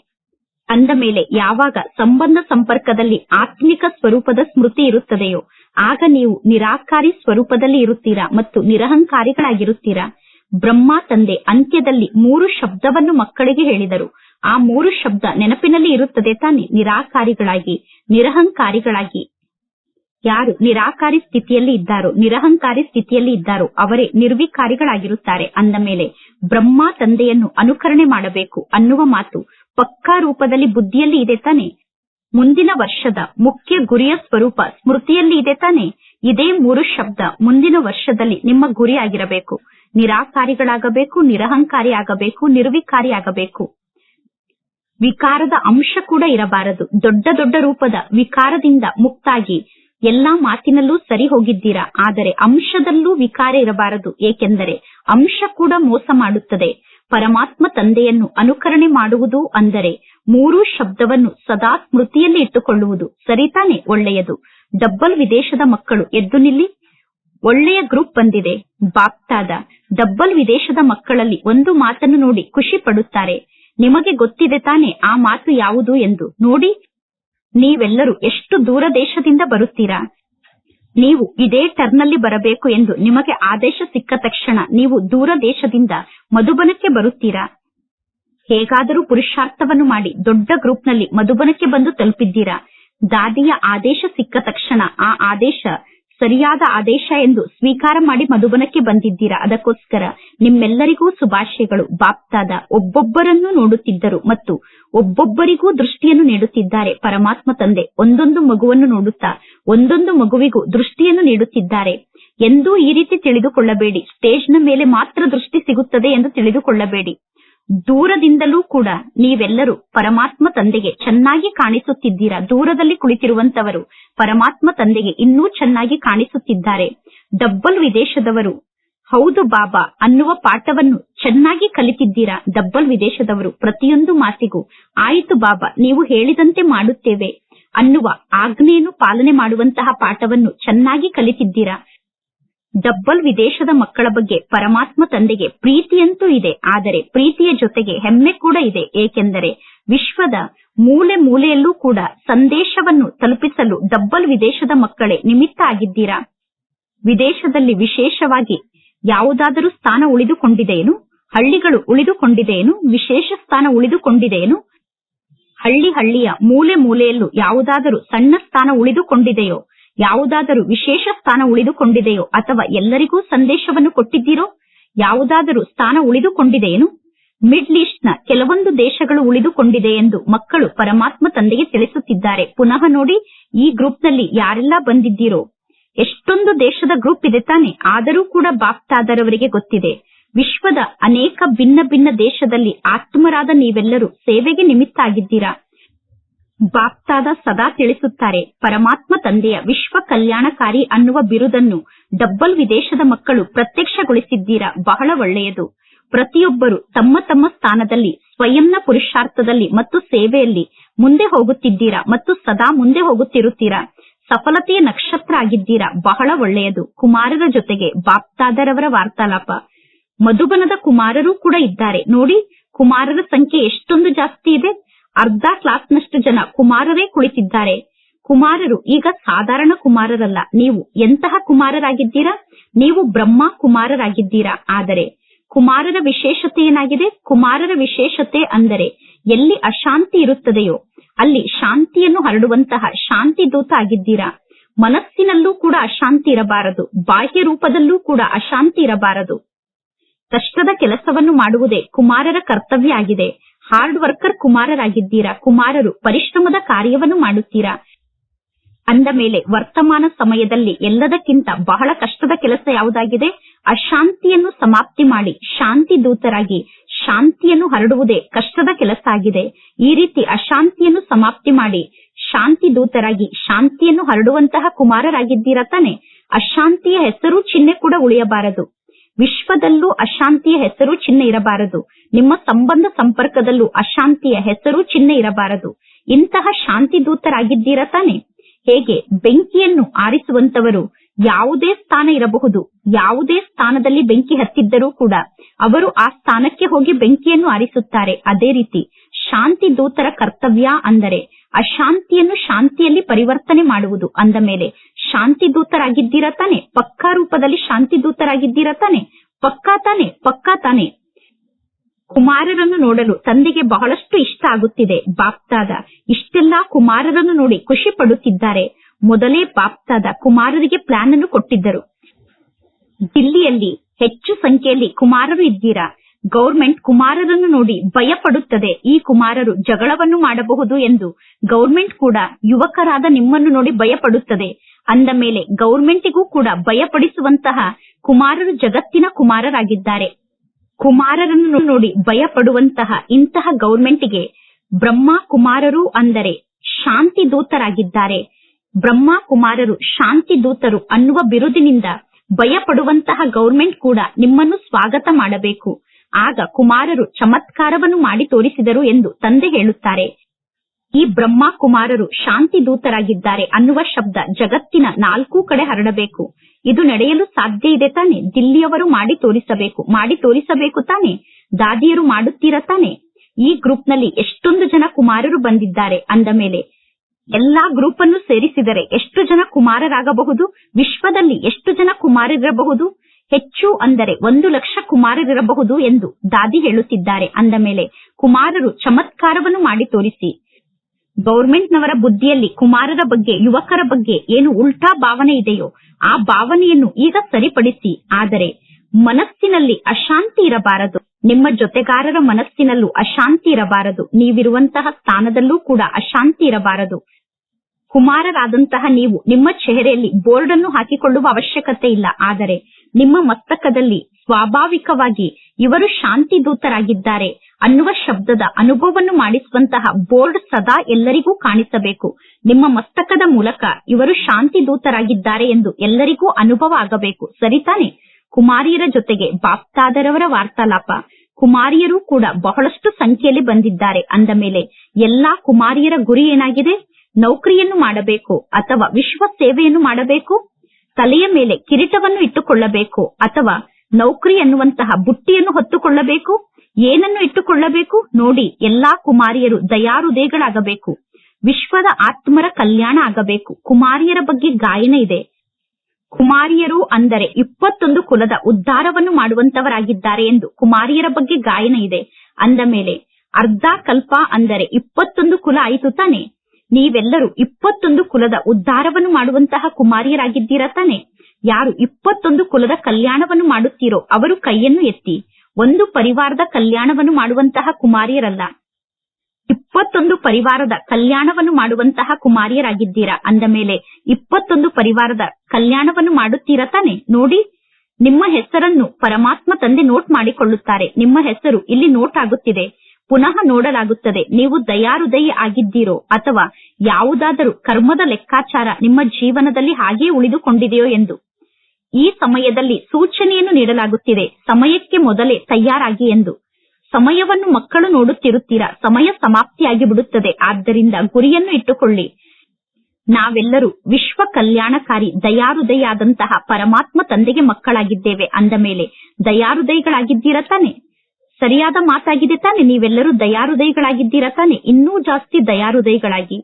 ಅಂದ ಮೇಲೆ ಯಾವಾಗ ಸಂಬಂಧ ಸಂಪರ್ಕದಲ್ಲಿ ಆತ್ಮಿಕ ಸ್ವರೂಪದ ಸ್ಮೃತಿ ಇರುತ್ತದೆಯೋ ಆಗ ನೀವು ನಿರಾಕಾರಿ ಸ್ವರೂಪದಲ್ಲಿ ಇರುತ್ತೀರಾ ಮತ್ತು ನಿರಹಂಕಾರಿಗಳಾಗಿರುತ್ತೀರಾ? ಬ್ರಹ್ಮ ತಂದೆ ಅಂತ್ಯದಲ್ಲಿ ಮೂರು ಶಬ್ದವನ್ನು ಮಕ್ಕಳಿಗೆ ಹೇಳಿದರು. ಆ ಮೂರು ಶಬ್ದ ನೆನಪಿನಲ್ಲಿ ಇರುತ್ತದೆ ತಾನೆ? ನಿರಾಕಾರಿಗಳಾಗಿ, ನಿರಹಂಕಾರಿಗಳಾಗಿ. ಯಾರು ನಿರಾಕಾರಿ ಸ್ಥಿತಿಯಲ್ಲಿ ಇದ್ದಾರೋ, ನಿರಹಂಕಾರಿ ಸ್ಥಿತಿಯಲ್ಲಿ ಇದ್ದಾರೋ, ಅವರೇ ನಿರ್ವಿಕಾರಿಗಳಾಗಿರುತ್ತಾರೆ. ಅಂದ ಮೇಲೆ, ಬ್ರಹ್ಮ ತಂದೆಯನ್ನು ಅನುಕರಣೆ ಮಾಡಬೇಕು ಅನ್ನುವ ಮಾತು ಪಕ್ಕಾ ರೂಪದಲ್ಲಿ ಬುದ್ಧಿಯಲ್ಲಿ ಇದೆ ತಾನೆ? ಮುಂದಿನ ವರ್ಷದ ಮುಖ್ಯ ಗುರಿಯ ಸ್ವರೂಪ ಸ್ಮೃತಿಯಲ್ಲಿ ಇದೆ ತಾನೆ. ಇದೇ ಮೂರು ಶಬ್ದ ಮುಂದಿನ ವರ್ಷದಲ್ಲಿ ನಿಮ್ಮ ಗುರಿಯಾಗಿರಬೇಕು. ನಿರಾಕಾರಿಗಳಾಗಬೇಕು ನಿರಹಂಕಾರಿ ಆಗಬೇಕು ನಿರ್ವಿಕಾರಿ ಆಗಬೇಕು ವಿಕಾರದ ಅಂಶ ಕೂಡ ಇರಬಾರದು. ದೊಡ್ಡ ದೊಡ್ಡ ರೂಪದ ವಿಕಾರದಿಂದ ಮುಕ್ತಾಗಿ ಎಲ್ಲಾ ಮಾತಿನಲ್ಲೂ ಸರಿ ಹೋಗಿದ್ದೀರಾ? ಆದರೆ ಅಂಶದಲ್ಲೂ ವಿಕಾರ ಇರಬಾರದು. ಏಕೆಂದರೆ ಅಂಶ ಕೂಡ ಮೋಸ ಮಾಡುತ್ತದೆ. ಪರಮಾತ್ಮ ತಂದೆಯನ್ನು ಅನುಕರಣೆ ಮಾಡುವುದು ಅಂದರೆ ಮೂರೂ ಶಬ್ದವನ್ನು ಸದಾ ಸ್ಮೃತಿಯಲ್ಲಿ ಇಟ್ಟುಕೊಳ್ಳುವುದು ಸರಿತಾನೆ ಒಳ್ಳೆಯದು. ಡಬ್ಬಲ್ ವಿದೇಶದ ಮಕ್ಕಳು ಎದ್ದು ನಿಲ್ಲಿ. ಒಳ್ಳೆಯ ಗ್ರೂಪ್ ಬಂದಿದೆ. ಬಾಪ್ತಾದ. ಡಬ್ಬಲ್ ವಿದೇಶದ ಮಕ್ಕಳಲ್ಲಿ ಒಂದು ಮಾತನ್ನು ನೋಡಿ ಖುಷಿ ಪಡುತ್ತಾರೆ. ನಿಮಗೆ ಗೊತ್ತಿದೆ ತಾನೆ ಆ ಮಾತು ಯಾವುದು ಎಂದು. ನೋಡಿ. ನೀವೆಲ್ಲರೂ ಎಷ್ಟು ದೂರ ದೇಶದಿಂದ ಬರುತ್ತೀರಾ? ನೀವು ಇದೇ ಟರ್ನಲ್ಲಿ ಬರಬೇಕು ಎಂದು ನಿಮಗೆ ಆದೇಶ ಸಿಕ್ಕ ತಕ್ಷಣ ನೀವು ದೂರ ದೇಶದಿಂದ ಮಧುಬನಕ್ಕೆ ಬರುತ್ತೀರಾ? ಹೇಗಾದರೂ ಪುರುಷಾರ್ಥವನ್ನು ಮಾಡಿ ದೊಡ್ಡ ಗ್ರೂಪ್ನಲ್ಲಿ ಮಧುಬನಕ್ಕೆ ಬಂದು ತಲುಪಿದ್ದೀರಾ? ದಾದಿಯ ಆದೇಶ ಸಿಕ್ಕ ತಕ್ಷಣ ಆ ಆದೇಶ ಸರಿಯಾದ ಆದೇಶ ಎಂದು ಸ್ವೀಕಾರ ಮಾಡಿ ಮಧುಬನಕ್ಕೆ ಬಂದಿದ್ದೀರಾ? ಅದಕ್ಕೋಸ್ಕರ ನಿಮ್ಮೆಲ್ಲರಿಗೂ ಶುಭಾಶಯಗಳು. ಬಾಪ್ತಾದ ಒಬ್ಬೊಬ್ಬರನ್ನು ನೋಡುತ್ತಿದ್ದರು ಮತ್ತು ಒಬ್ಬೊಬ್ಬರಿಗೂ ದೃಷ್ಟಿಯನ್ನು ನೀಡುತ್ತಿದ್ದಾರೆ. ಪರಮಾತ್ಮ ತಂದೆ ಒಂದೊಂದು ಮಗುವನ್ನು ನೋಡುತ್ತಾ ಒಂದೊಂದು ಮಗುವಿಗೂ ದೃಷ್ಟಿಯನ್ನು ನೀಡುತ್ತಿದ್ದಾರೆ. ಎಂದೂ ಈ ರೀತಿ ತಿಳಿದುಕೊಳ್ಳಬೇಡಿ. ಸ್ಟೇಜ್ನ ಮೇಲೆ ಮಾತ್ರ ದೃಷ್ಟಿ ಸಿಗುತ್ತದೆ ಎಂದು ತಿಳಿದುಕೊಳ್ಳಬೇಡಿ. ದೂರದಿಂದಲೂ ಕೂಡ ನೀವೆಲ್ಲರೂ ಪರಮಾತ್ಮ ತಂದೆಗೆ ಚೆನ್ನಾಗಿ ಕಾಣಿಸುತ್ತಿದ್ದೀರಾ? ದೂರದಲ್ಲಿ ಕುಳಿತಿರುವಂತವರು ಪರಮಾತ್ಮ ತಂದೆಗೆ ಇನ್ನೂ ಚೆನ್ನಾಗಿ ಕಾಣಿಸುತ್ತಿದ್ದಾರೆ. ಡಬ್ಬಲ್ ವಿದೇಶದವರು, ಹೌದು ಬಾಬಾ, ಅನ್ನುವ ಪಾಠವನ್ನು ಚೆನ್ನಾಗಿ ಕಲಿತಿದ್ದೀರಾ? ಡಬ್ಬಲ್ ವಿದೇಶದವರು, ಪ್ರತಿಯೊಂದು ಮಾತಿಗೂ, ಆಯಿತು ಬಾಬಾ, ನೀವು ಹೇಳಿದಂತೆ ಮಾಡುತ್ತೇವೆ ಅನ್ನುವ ಆಜ್ಞೆಯನ್ನು ಪಾಲನೆ ಮಾಡುವಂತಹ ಪಾಠವನ್ನು ಚೆನ್ನಾಗಿ ಕಲಿತಿದ್ದೀರಾ? ಡಬ್ಬಲ್ ವಿದೇಶದ ಮಕ್ಕಳ ಬಗ್ಗೆ ಪರಮಾತ್ಮ ತಂದೆಗೆ ಪ್ರೀತಿಯಂತೂ ಇದೆ. ಆದರೆ ಪ್ರೀತಿಯ ಜೊತೆಗೆ ಹೆಮ್ಮೆ ಕೂಡ ಇದೆ. ಏಕೆಂದರೆ ವಿಶ್ವದ ಮೂಲೆ ಮೂಲೆಯಲ್ಲೂ ಕೂಡ ಸಂದೇಶವನ್ನು ತಲುಪಿಸಲು ಡಬ್ಬಲ್ ವಿದೇಶದ ಮಕ್ಕಳೇ ನಿಮಿತ್ತ ಆಗಿದ್ದೀರಾ? ವಿದೇಶದಲ್ಲಿ ವಿಶೇಷವಾಗಿ ಯಾವುದಾದರೂ ಸ್ಥಾನ ಉಳಿದುಕೊಂಡಿದೆಯೇನು? ಹಳ್ಳಿಗಳು ಉಳಿದುಕೊಂಡಿದೆಯೇನು? ವಿಶೇಷ ಸ್ಥಾನ ಉಳಿದುಕೊಂಡಿದೆಯೇನು? ಹಳ್ಳಿ ಹಳ್ಳಿಯ ಮೂಲೆ ಮೂಲೆಯಲ್ಲೂ ಯಾವುದಾದರೂ ಸಣ್ಣ ಸ್ಥಾನ ಉಳಿದುಕೊಂಡಿದೆಯೋ? ಯಾವುದಾದರೂ ವಿಶೇಷ ಸ್ಥಾನ ಉಳಿದುಕೊಂಡಿದೆಯೋ ಅಥವಾ ಎಲ್ಲರಿಗೂ ಸಂದೇಶವನ್ನು ಕೊಟ್ಟಿದ್ದೀರೋ, ಯಾವುದಾದರೂ ಸ್ಥಾನ ಉಳಿದುಕೊಂಡಿದೆಯೇನು? ಮಿಡ್ಲ್ ಈಸ್ಟ್ನ ಕೆಲವೊಂದು ದೇಶಗಳು ಉಳಿದುಕೊಂಡಿದೆ ಎಂದು ಮಕ್ಕಳು ಪರಮಾತ್ಮ ತಂದೆಗೆ ತಿಳಿಸುತ್ತಿದ್ದಾರೆ. ಪುನಃ ನೋಡಿ, ಈ ಗ್ರೂಪ್ನಲ್ಲಿ ಯಾರೆಲ್ಲ ಬಂದಿದ್ದೀರೋ? ಎಷ್ಟೊಂದು ದೇಶದ ಗ್ರೂಪ್ ಇದೆ ತಾನೆ, ಆದರೂ ಕೂಡ ಬಾಪ್ತಾದರವರಿಗೆ ಗೊತ್ತಿದೆ. ವಿಶ್ವದ ಅನೇಕ ಭಿನ್ನ ಭಿನ್ನ ದೇಶದಲ್ಲಿ ಆತ್ಮರಾದ ನೀವೆಲ್ಲರೂ ಸೇವೆಗೆ ನಿಮಿತ್ತ ಆಗಿದ್ದೀರಾ ಬಾಪ್ತಾದ ಸದಾ ತಿಳಿಸುತ್ತಾರೆ, ಪರಮಾತ್ಮ ತಂದೆಯ ವಿಶ್ವ ಕಲ್ಯಾಣಕಾರಿ ಅನ್ನುವ ಬಿರುದನ್ನು ಡಬ್ಬಲ್ ವಿದೇಶದ ಮಕ್ಕಳು ಪ್ರತ್ಯಕ್ಷಗೊಳಿಸಿದ್ದೀರಾ ಬಹಳ ಒಳ್ಳೆಯದು. ಪ್ರತಿಯೊಬ್ಬರು ತಮ್ಮ ತಮ್ಮ ಸ್ಥಾನದಲ್ಲಿ, ಸ್ವಯಂನ ಪುರುಷಾರ್ಥದಲ್ಲಿ ಮತ್ತು ಸೇವೆಯಲ್ಲಿ ಮುಂದೆ ಹೋಗುತ್ತಿದ್ದೀರಾ ಮತ್ತು ಸದಾ ಮುಂದೆ ಹೋಗುತ್ತಿರುತ್ತೀರಾ? ಸಫಲತೆಯ ನಕ್ಷತ್ರ ಆಗಿದ್ದೀರಾ ಬಹಳ ಒಳ್ಳೆಯದು. ಕುಮಾರರ ಜೊತೆಗೆ ಬಾಪ್ತಾದರವರ ವಾರ್ತಾಲಾಪ. ಮಧುಬನದ ಕುಮಾರರು ಕೂಡ ಇದ್ದಾರೆ. ನೋಡಿ, ಕುಮಾರರ ಸಂಖ್ಯೆ ಎಷ್ಟೊಂದು ಜಾಸ್ತಿ ಇದೆ. ಅರ್ಧ ಕ್ಲಾಸ್ನಷ್ಟು ಜನ ಕುಮಾರರೇ ಕುಳಿತಿದ್ದಾರೆ. ಕುಮಾರರು ಈಗ ಸಾಧಾರಣ ಕುಮಾರರಲ್ಲ. ನೀವು ಎಂತಹ ಕುಮಾರರಾಗಿದ್ದೀರಾ? ನೀವು ಬ್ರಹ್ಮ ಕುಮಾರರಾಗಿದ್ದೀರಾ? ಆದರೆ ಕುಮಾರರ ವಿಶೇಷತೆ ಏನಾಗಿದೆ? ಕುಮಾರರ ವಿಶೇಷತೆ ಅಂದರೆ ಎಲ್ಲಿ ಅಶಾಂತಿ ಇರುತ್ತದೆಯೋ, ಅಲ್ಲಿ ಶಾಂತಿಯನ್ನು ಹರಡುವಂತಹ ಶಾಂತಿ ದೂತ ಆಗಿದ್ದೀರಾ? ಮನಸ್ಸಿನಲ್ಲೂ ಕೂಡ ಅಶಾಂತಿ ಇರಬಾರದು. ಬಾಹ್ಯ ರೂಪದಲ್ಲೂ ಕೂಡ ಅಶಾಂತಿ ಇರಬಾರದು. ಕಷ್ಟದ ಕೆಲಸವನ್ನು ಮಾಡುವುದೇ ಕುಮಾರರ ಕರ್ತವ್ಯ ಆಗಿದೆ. ಹಾರ್ಡ್ ವರ್ಕರ್ ಕುಮಾರರಾಗಿದ್ದೀರಾ? ಕುಮಾರರು, ಪರಿಶ್ರಮದ ಕಾರ್ಯವನ್ನು ಮಾಡುತ್ತೀರಾ? ಅಂದ ಮೇಲೆ, ವರ್ತಮಾನ ಸಮಯದಲ್ಲಿ ಎಲ್ಲದಕ್ಕಿಂತ ಬಹಳ ಕಷ್ಟದ ಕೆಲಸ ಯಾವುದಾಗಿದೆ? ಅಶಾಂತಿಯನ್ನು ಸಮಾಪ್ತಿ ಮಾಡಿ, ಶಾಂತಿ ದೂತರಾಗಿ, ಶಾಂತಿಯನ್ನು ಹರಡುವುದೇ ಕಷ್ಟದ ಕೆಲಸ ಆಗಿದೆ. ಈ ರೀತಿ ಅಶಾಂತಿಯನ್ನು ಸಮಾಪ್ತಿ ಮಾಡಿ, ಶಾಂತಿ ದೂತರಾಗಿ, ಶಾಂತಿಯನ್ನು ಹರಡುವಂತಹ ಕುಮಾರರಾಗಿದ್ದೀರಾ ತಾನೆ? ಅಶಾಂತಿಯ ಹೆಸರು ಚಿಹ್ನೆ ಕೂಡ ಉಳಿಯಬಾರದು. ವಿಶ್ವದಲ್ಲೂ ಅಶಾಂತಿಯ ಹೆಸರು ಚಿಹ್ನೆ ಇರಬಾರದು. ನಿಮ್ಮ ಸಂಬಂಧ ಸಂಪರ್ಕದಲ್ಲೂ ಅಶಾಂತಿಯ ಹೆಸರು ಚಿಹ್ನೆ ಇರಬಾರದು. ಇಂತಹ ಶಾಂತಿ ದೂತರಾಗಿದ್ದೀರಾ ತಾನೆ? ಹೇಗೆ ಬೆಂಕಿಯನ್ನು ಆರಿಸುವಂತವರು ಯಾವುದೇ ಸ್ಥಾನ ಇರಬಹುದು. ಯಾವುದೇ ಸ್ಥಾನದಲ್ಲಿ ಬೆಂಕಿ ಹತ್ತಿದ್ದರೂ ಕೂಡ ಅವರು ಆ ಸ್ಥಾನಕ್ಕೆ ಹೋಗಿ ಬೆಂಕಿಯನ್ನು ಆರಿಸುತ್ತಾರೆ. ಅದೇ ರೀತಿ ಶಾಂತಿ ದೂತರ ಕರ್ತವ್ಯ ಅಂದರೆ ಅಶಾಂತಿಯನ್ನು ಶಾಂತಿಯಲ್ಲಿ ಪರಿವರ್ತನೆ ಮಾಡುವುದು. ಅಂದ ಮೇಲೆ ಶಾಂತಿ ದೂತರಾಗಿದ್ದೀರಾ ತಾನೆ? ಪಕ್ಕಾ ರೂಪದಲ್ಲಿ ಶಾಂತಿ ದೂತರಾಗಿದ್ದೀರಾ ತಾನೆ? ಪಕ್ಕಾ ತಾನೆ? ಪಕ್ಕಾ ತಾನೆ? ಕುಮಾರರನ್ನು ನೋಡಲು ತಂದೆಗೆ ಬಹಳಷ್ಟು ಇಷ್ಟ ಆಗುತ್ತಿದೆ. ಬಾಪ್ತಾದ ಇಷ್ಟೆಲ್ಲಾ ಕುಮಾರರನ್ನು ನೋಡಿ ಖುಷಿ ಪಡುತ್ತಿದ್ದಾರೆ. ಮೊದಲೇ ಬಾಪ್ತಾದ ಕುಮಾರರಿಗೆ ಪ್ಲಾನ್ ಅನ್ನು ಕೊಟ್ಟಿದ್ದರು. ದಿಲ್ಲಿಯಲ್ಲಿ ಹೆಚ್ಚು ಸಂಖ್ಯೆಯಲ್ಲಿ ಕುಮಾರರು ಇದ್ದೀರಾ? ಗೌರ್ಮೆಂಟ್ ಕುಮಾರರನ್ನು ನೋಡಿ ಭಯ ಪಡುತ್ತದೆ ಈ ಕುಮಾರರು ಜಗಳವನ್ನು ಮಾಡಬಹುದು ಎಂದು ಗೌರ್ಮೆಂಟ್ ಕೂಡ ಯುವಕರಾದ ನಿಮ್ಮನ್ನು ನೋಡಿ ಭಯ ಪಡುತ್ತದೆ ಅಂದ ಮೇಲೆ ಗೌರ್ಮೆಂಟಿಗೂ ಕೂಡ ಭಯಪಡಿಸುವಂತಹ ಕುಮಾರರು ಜಗತ್ತಿನ ಕುಮಾರರಾಗಿದ್ದಾರೆ. ಕುಮಾರರನ್ನು ನೋಡಿ ಭಯಪಡುವಂತಹ ಇಂತಹ ಗೌರ್ಮೆಂಟ್ಗೆ ಬ್ರಹ್ಮ ಕುಮಾರರು ಅಂದರೆ ಶಾಂತಿ ದೂತರಾಗಿದ್ದಾರೆ. ಬ್ರಹ್ಮ ಕುಮಾರರು ಶಾಂತಿ ದೂತರು ಅನ್ನುವ ಬಿರುದಿನಿಂದ ಭಯಪಡುವಂತಹ ಗೌರ್ಮೆಂಟ್ ಕೂಡ ನಿಮ್ಮನ್ನು ಸ್ವಾಗತ ಮಾಡಬೇಕು. ಆಗ ಕುಮಾರರು ಚಮತ್ಕಾರವನ್ನು ಮಾಡಿ ತೋರಿಸಿದರು ಎಂದು ತಂದೆ ಹೇಳುತ್ತಾರೆ. ಈ ಬ್ರಹ್ಮ ಕುಮಾರರು ಶಾಂತಿ ದೂತರಾಗಿದ್ದಾರೆ ಅನ್ನುವ ಶಬ್ದ ಜಗತ್ತಿನ ನಾಲ್ಕೂ ಕಡೆ ಹರಡಬೇಕು. ಇದು ನಡೆಯಲು ಸಾಧ್ಯ ಇದೆ ತಾನೆ. ದಿಲ್ಲಿಯವರು ಮಾಡಿ ತೋರಿಸಬೇಕು. ಮಾಡಿ ತೋರಿಸಬೇಕು ತಾನೆ. ದಾದಿಯರು ಮಾಡುತ್ತೀರಾ ತಾನೆ? ಈ ಗ್ರೂಪ್ನಲ್ಲಿ ಎಷ್ಟೊಂದು ಜನ ಕುಮಾರರು ಬಂದಿದ್ದಾರೆ ಅಂದ ಮೇಲೆ. ಎಲ್ಲಾ ಗ್ರೂಪ್ ಅನ್ನು ಸೇರಿಸಿದರೆ ಎಷ್ಟು ಜನ ಕುಮಾರರಾಗಬಹುದು? ವಿಶ್ವದಲ್ಲಿ ಎಷ್ಟು ಜನ ಕುಮಾರರಿರಬಹುದು? ಹೆಚ್ಚು ಅಂದರೆ ಒಂದು ಲಕ್ಷ ಕುಮಾರರಿರಬಹುದು ಎಂದು ದಾದಿ ಹೇಳುತ್ತಿದ್ದಾರೆ ಅಂದ ಮೇಲೆ. ಕುಮಾರರು ಚಮತ್ಕಾರವನ್ನು ಮಾಡಿ ತೋರಿಸಿ. ಗೌರ್ಮೆಂಟ್ ನವರ ಬುದ್ಧಿಯಲ್ಲಿ, ಕುಮಾರರ ಬಗ್ಗೆ, ಯುವಕರ ಬಗ್ಗೆ ಏನು ಉಲ್ಟಾ ಭಾವನೆ ಇದೆಯೋ, ಆ ಭಾವನೆಯನ್ನು ಈಗ ಸರಿಪಡಿಸಿ. ಆದರೆ ಮನಸ್ಸಿನಲ್ಲಿ ಅಶಾಂತಿ ಇರಬಾರದು. ನಿಮ್ಮ ಜೊತೆಗಾರರ ಮನಸ್ಸಿನಲ್ಲೂ ಅಶಾಂತಿ ಇರಬಾರದು. ನೀವಿರುವಂತಹ ಸ್ಥಾನದಲ್ಲೂ ಕೂಡ ಅಶಾಂತಿ ಇರಬಾರದು. ಕುಮಾರರಾದಂತಹ ನೀವು ನಿಮ್ಮ ಚೆಹರೆಯಲ್ಲಿ ಬೋರ್ಡ್ ಅನ್ನು ಹಾಕಿಕೊಳ್ಳುವ ಅವಶ್ಯಕತೆ ಇಲ್ಲ. ಆದರೆ ನಿಮ್ಮ ಮಸ್ತಕದಲ್ಲಿ ಸ್ವಾಭಾವಿಕವಾಗಿ ಇವರು ಶಾಂತಿ ದೂತರಾಗಿದ್ದಾರೆ ಅನ್ನುವ ಶಬ್ದದ ಅನುಭವವನ್ನು ಮಾಡಿಸುವಂತಹ ಬೋರ್ಡ್ ಸದಾ ಎಲ್ಲರಿಗೂ ಕಾಣಿಸಬೇಕು. ನಿಮ್ಮ ಮಸ್ತಕದ ಮೂಲಕ ಇವರು ಶಾಂತಿ ದೂತರಾಗಿದ್ದಾರೆ ಎಂದು ಎಲ್ಲರಿಗೂ ಅನುಭವ ಆಗಬೇಕು. ಸರಿತಾನೆ ಕುಮಾರಿಯರ ಜೊತೆಗೆ ಬಾಪ್ತಾದರವರ ವಾರ್ತಾಲಾಪ. ಕುಮಾರಿಯರು ಕೂಡ ಬಹಳಷ್ಟು ಸಂಖ್ಯೆಯಲ್ಲಿ ಬಂದಿದ್ದಾರೆ. ಅಂದ ಮೇಲೆ, ಎಲ್ಲಾ ಕುಮಾರಿಯರ ಗುರಿ ಏನಾಗಿದೆ? ನೌಕರಿಯನ್ನು ಮಾಡಬೇಕು ಅಥವಾ ವಿಶ್ವ ಸೇವೆಯನ್ನು ಮಾಡಬೇಕು? ತಲೆಯ ಮೇಲೆ ಕಿರೀಟವನ್ನು ಇಟ್ಟುಕೊಳ್ಳಬೇಕು ಅಥವಾ ನೌಕರಿ ಅನ್ನುವಂತಹ ಬುಟ್ಟಿಯನ್ನು ಹೊತ್ತುಕೊಳ್ಳಬೇಕು? ಏನನ್ನು ಇಟ್ಟುಕೊಳ್ಳಬೇಕು? ನೋಡಿ, ಎಲ್ಲಾ ಕುಮಾರಿಯರು ದಯಾರುದೇಗಳಾಗಬೇಕು. ವಿಶ್ವದ ಆತ್ಮರ ಕಲ್ಯಾಣ ಆಗಬೇಕು. ಕುಮಾರಿಯರ ಬಗ್ಗೆ ಗಾಯನ ಇದೆ. ಕುಮಾರಿಯರು ಅಂದರೆ ಇಪ್ಪತ್ತೊಂದು ಕುಲದ ಉದ್ಧಾರವನ್ನು ಮಾಡುವಂತವರಾಗಿದ್ದಾರೆ ಎಂದು ಕುಮಾರಿಯರ ಬಗ್ಗೆ ಗಾಯನ ಇದೆ. ಅಂದ ಮೇಲೆ, ಅರ್ಧ ಕಲ್ಪ ಅಂದರೆ ಇಪ್ಪತ್ತೊಂದು ಕುಲ ಆಯಿತು ತಾನೆ? ನೀವೆಲ್ಲರೂ ಇಪ್ಪತ್ತೊಂದು ಕುಲದ ಉದ್ಧಾರವನ್ನು ಮಾಡುವಂತಹ ಕುಮಾರಿಯರಾಗಿದ್ದೀರಾ ತಾನೆ? ಯಾರು ಇಪ್ಪತ್ತೊಂದು ಕುಲದ ಕಲ್ಯಾಣವನ್ನು ಮಾಡುತ್ತೀರೋ ಅವರು ಕೈಯನ್ನು ಎತ್ತಿ. ಒಂದು ಪರಿವಾರದ ಕಲ್ಯಾಣವನ್ನು ಮಾಡುವಂತಹ ಕುಮಾರಿಯರಲ್ಲ. ಇಪ್ಪತ್ತೊಂದು ಪರಿವಾರದ ಕಲ್ಯಾಣವನ್ನು ಮಾಡುವಂತಹ ಕುಮಾರಿಯರಾಗಿದ್ದೀರಾ? ಅಂದ ಮೇಲೆ, ಇಪ್ಪತ್ತೊಂದು ಪರಿವಾರದ ಕಲ್ಯಾಣವನ್ನು ಮಾಡುತ್ತೀರಾ ತಾನೆ? ನೋಡಿ, ನಿಮ್ಮ ಹೆಸರನ್ನು ಪರಮಾತ್ಮ ತಂದೆ ನೋಟ್ ಮಾಡಿಕೊಳ್ಳುತ್ತಾರೆ. ನಿಮ್ಮ ಹೆಸರು ಇಲ್ಲಿ ನೋಟ್ ಆಗುತ್ತಿದೆ. ಪುನಃ ನೋಡಲಾಗುತ್ತದೆ. ನೀವು ದಯಾರುದಯಿ ಆಗಿದ್ದೀರೋ? ಅಥವಾ ಯಾವುದಾದರೂ ಕರ್ಮದ ಲೆಕ್ಕಾಚಾರ ನಿಮ್ಮ ಜೀವನದಲ್ಲಿ ಹಾಗೆಯೇ ಉಳಿದುಕೊಂಡಿದೆಯೋ ಎಂದು? ಈ ಸಮಯದಲ್ಲಿ ಸೂಚನೆಯನ್ನು ನೀಡಲಾಗುತ್ತಿದೆ. ಸಮಯಕ್ಕೆ ಮೊದಲೇ ತಯಾರಾಗಿ ಎಂದು. ಸಮಯವನ್ನು ಮಕ್ಕಳು ನೋಡುತ್ತಿರುತ್ತೀರಾ? ಸಮಯ ಸಮಾಪ್ತಿಯಾಗಿ ಬಿಡುತ್ತದೆ ಆದ್ದರಿಂದ ಗುರಿಯನ್ನು ಇಟ್ಟುಕೊಳ್ಳಿ. ನಾವೆಲ್ಲರೂ ವಿಶ್ವ ಕಲ್ಯಾಣಕಾರಿ ದಯಾರುದಯಾದಂತಹ ಪರಮಾತ್ಮ ತಂದೆಗೆ ಮಕ್ಕಳಾಗಿದ್ದೇವೆ ಅಂದ ಮೇಲೆ ದಯಾರುದಯಗಳಾಗಿದ್ದೀರಾ ತಾನೆ? ಸರಿಯಾದ ಮಾತಾಗಿದೆ ತಾನೆ? ನೀವೆಲ್ಲರೂ ದಯಾರುದಯಗಳಾಗಿದ್ದೀರಾ ತಾನೆ? ಇನ್ನೂ ಜಾಸ್ತಿ ದಯಾರುದಯಗಳಾಗಿ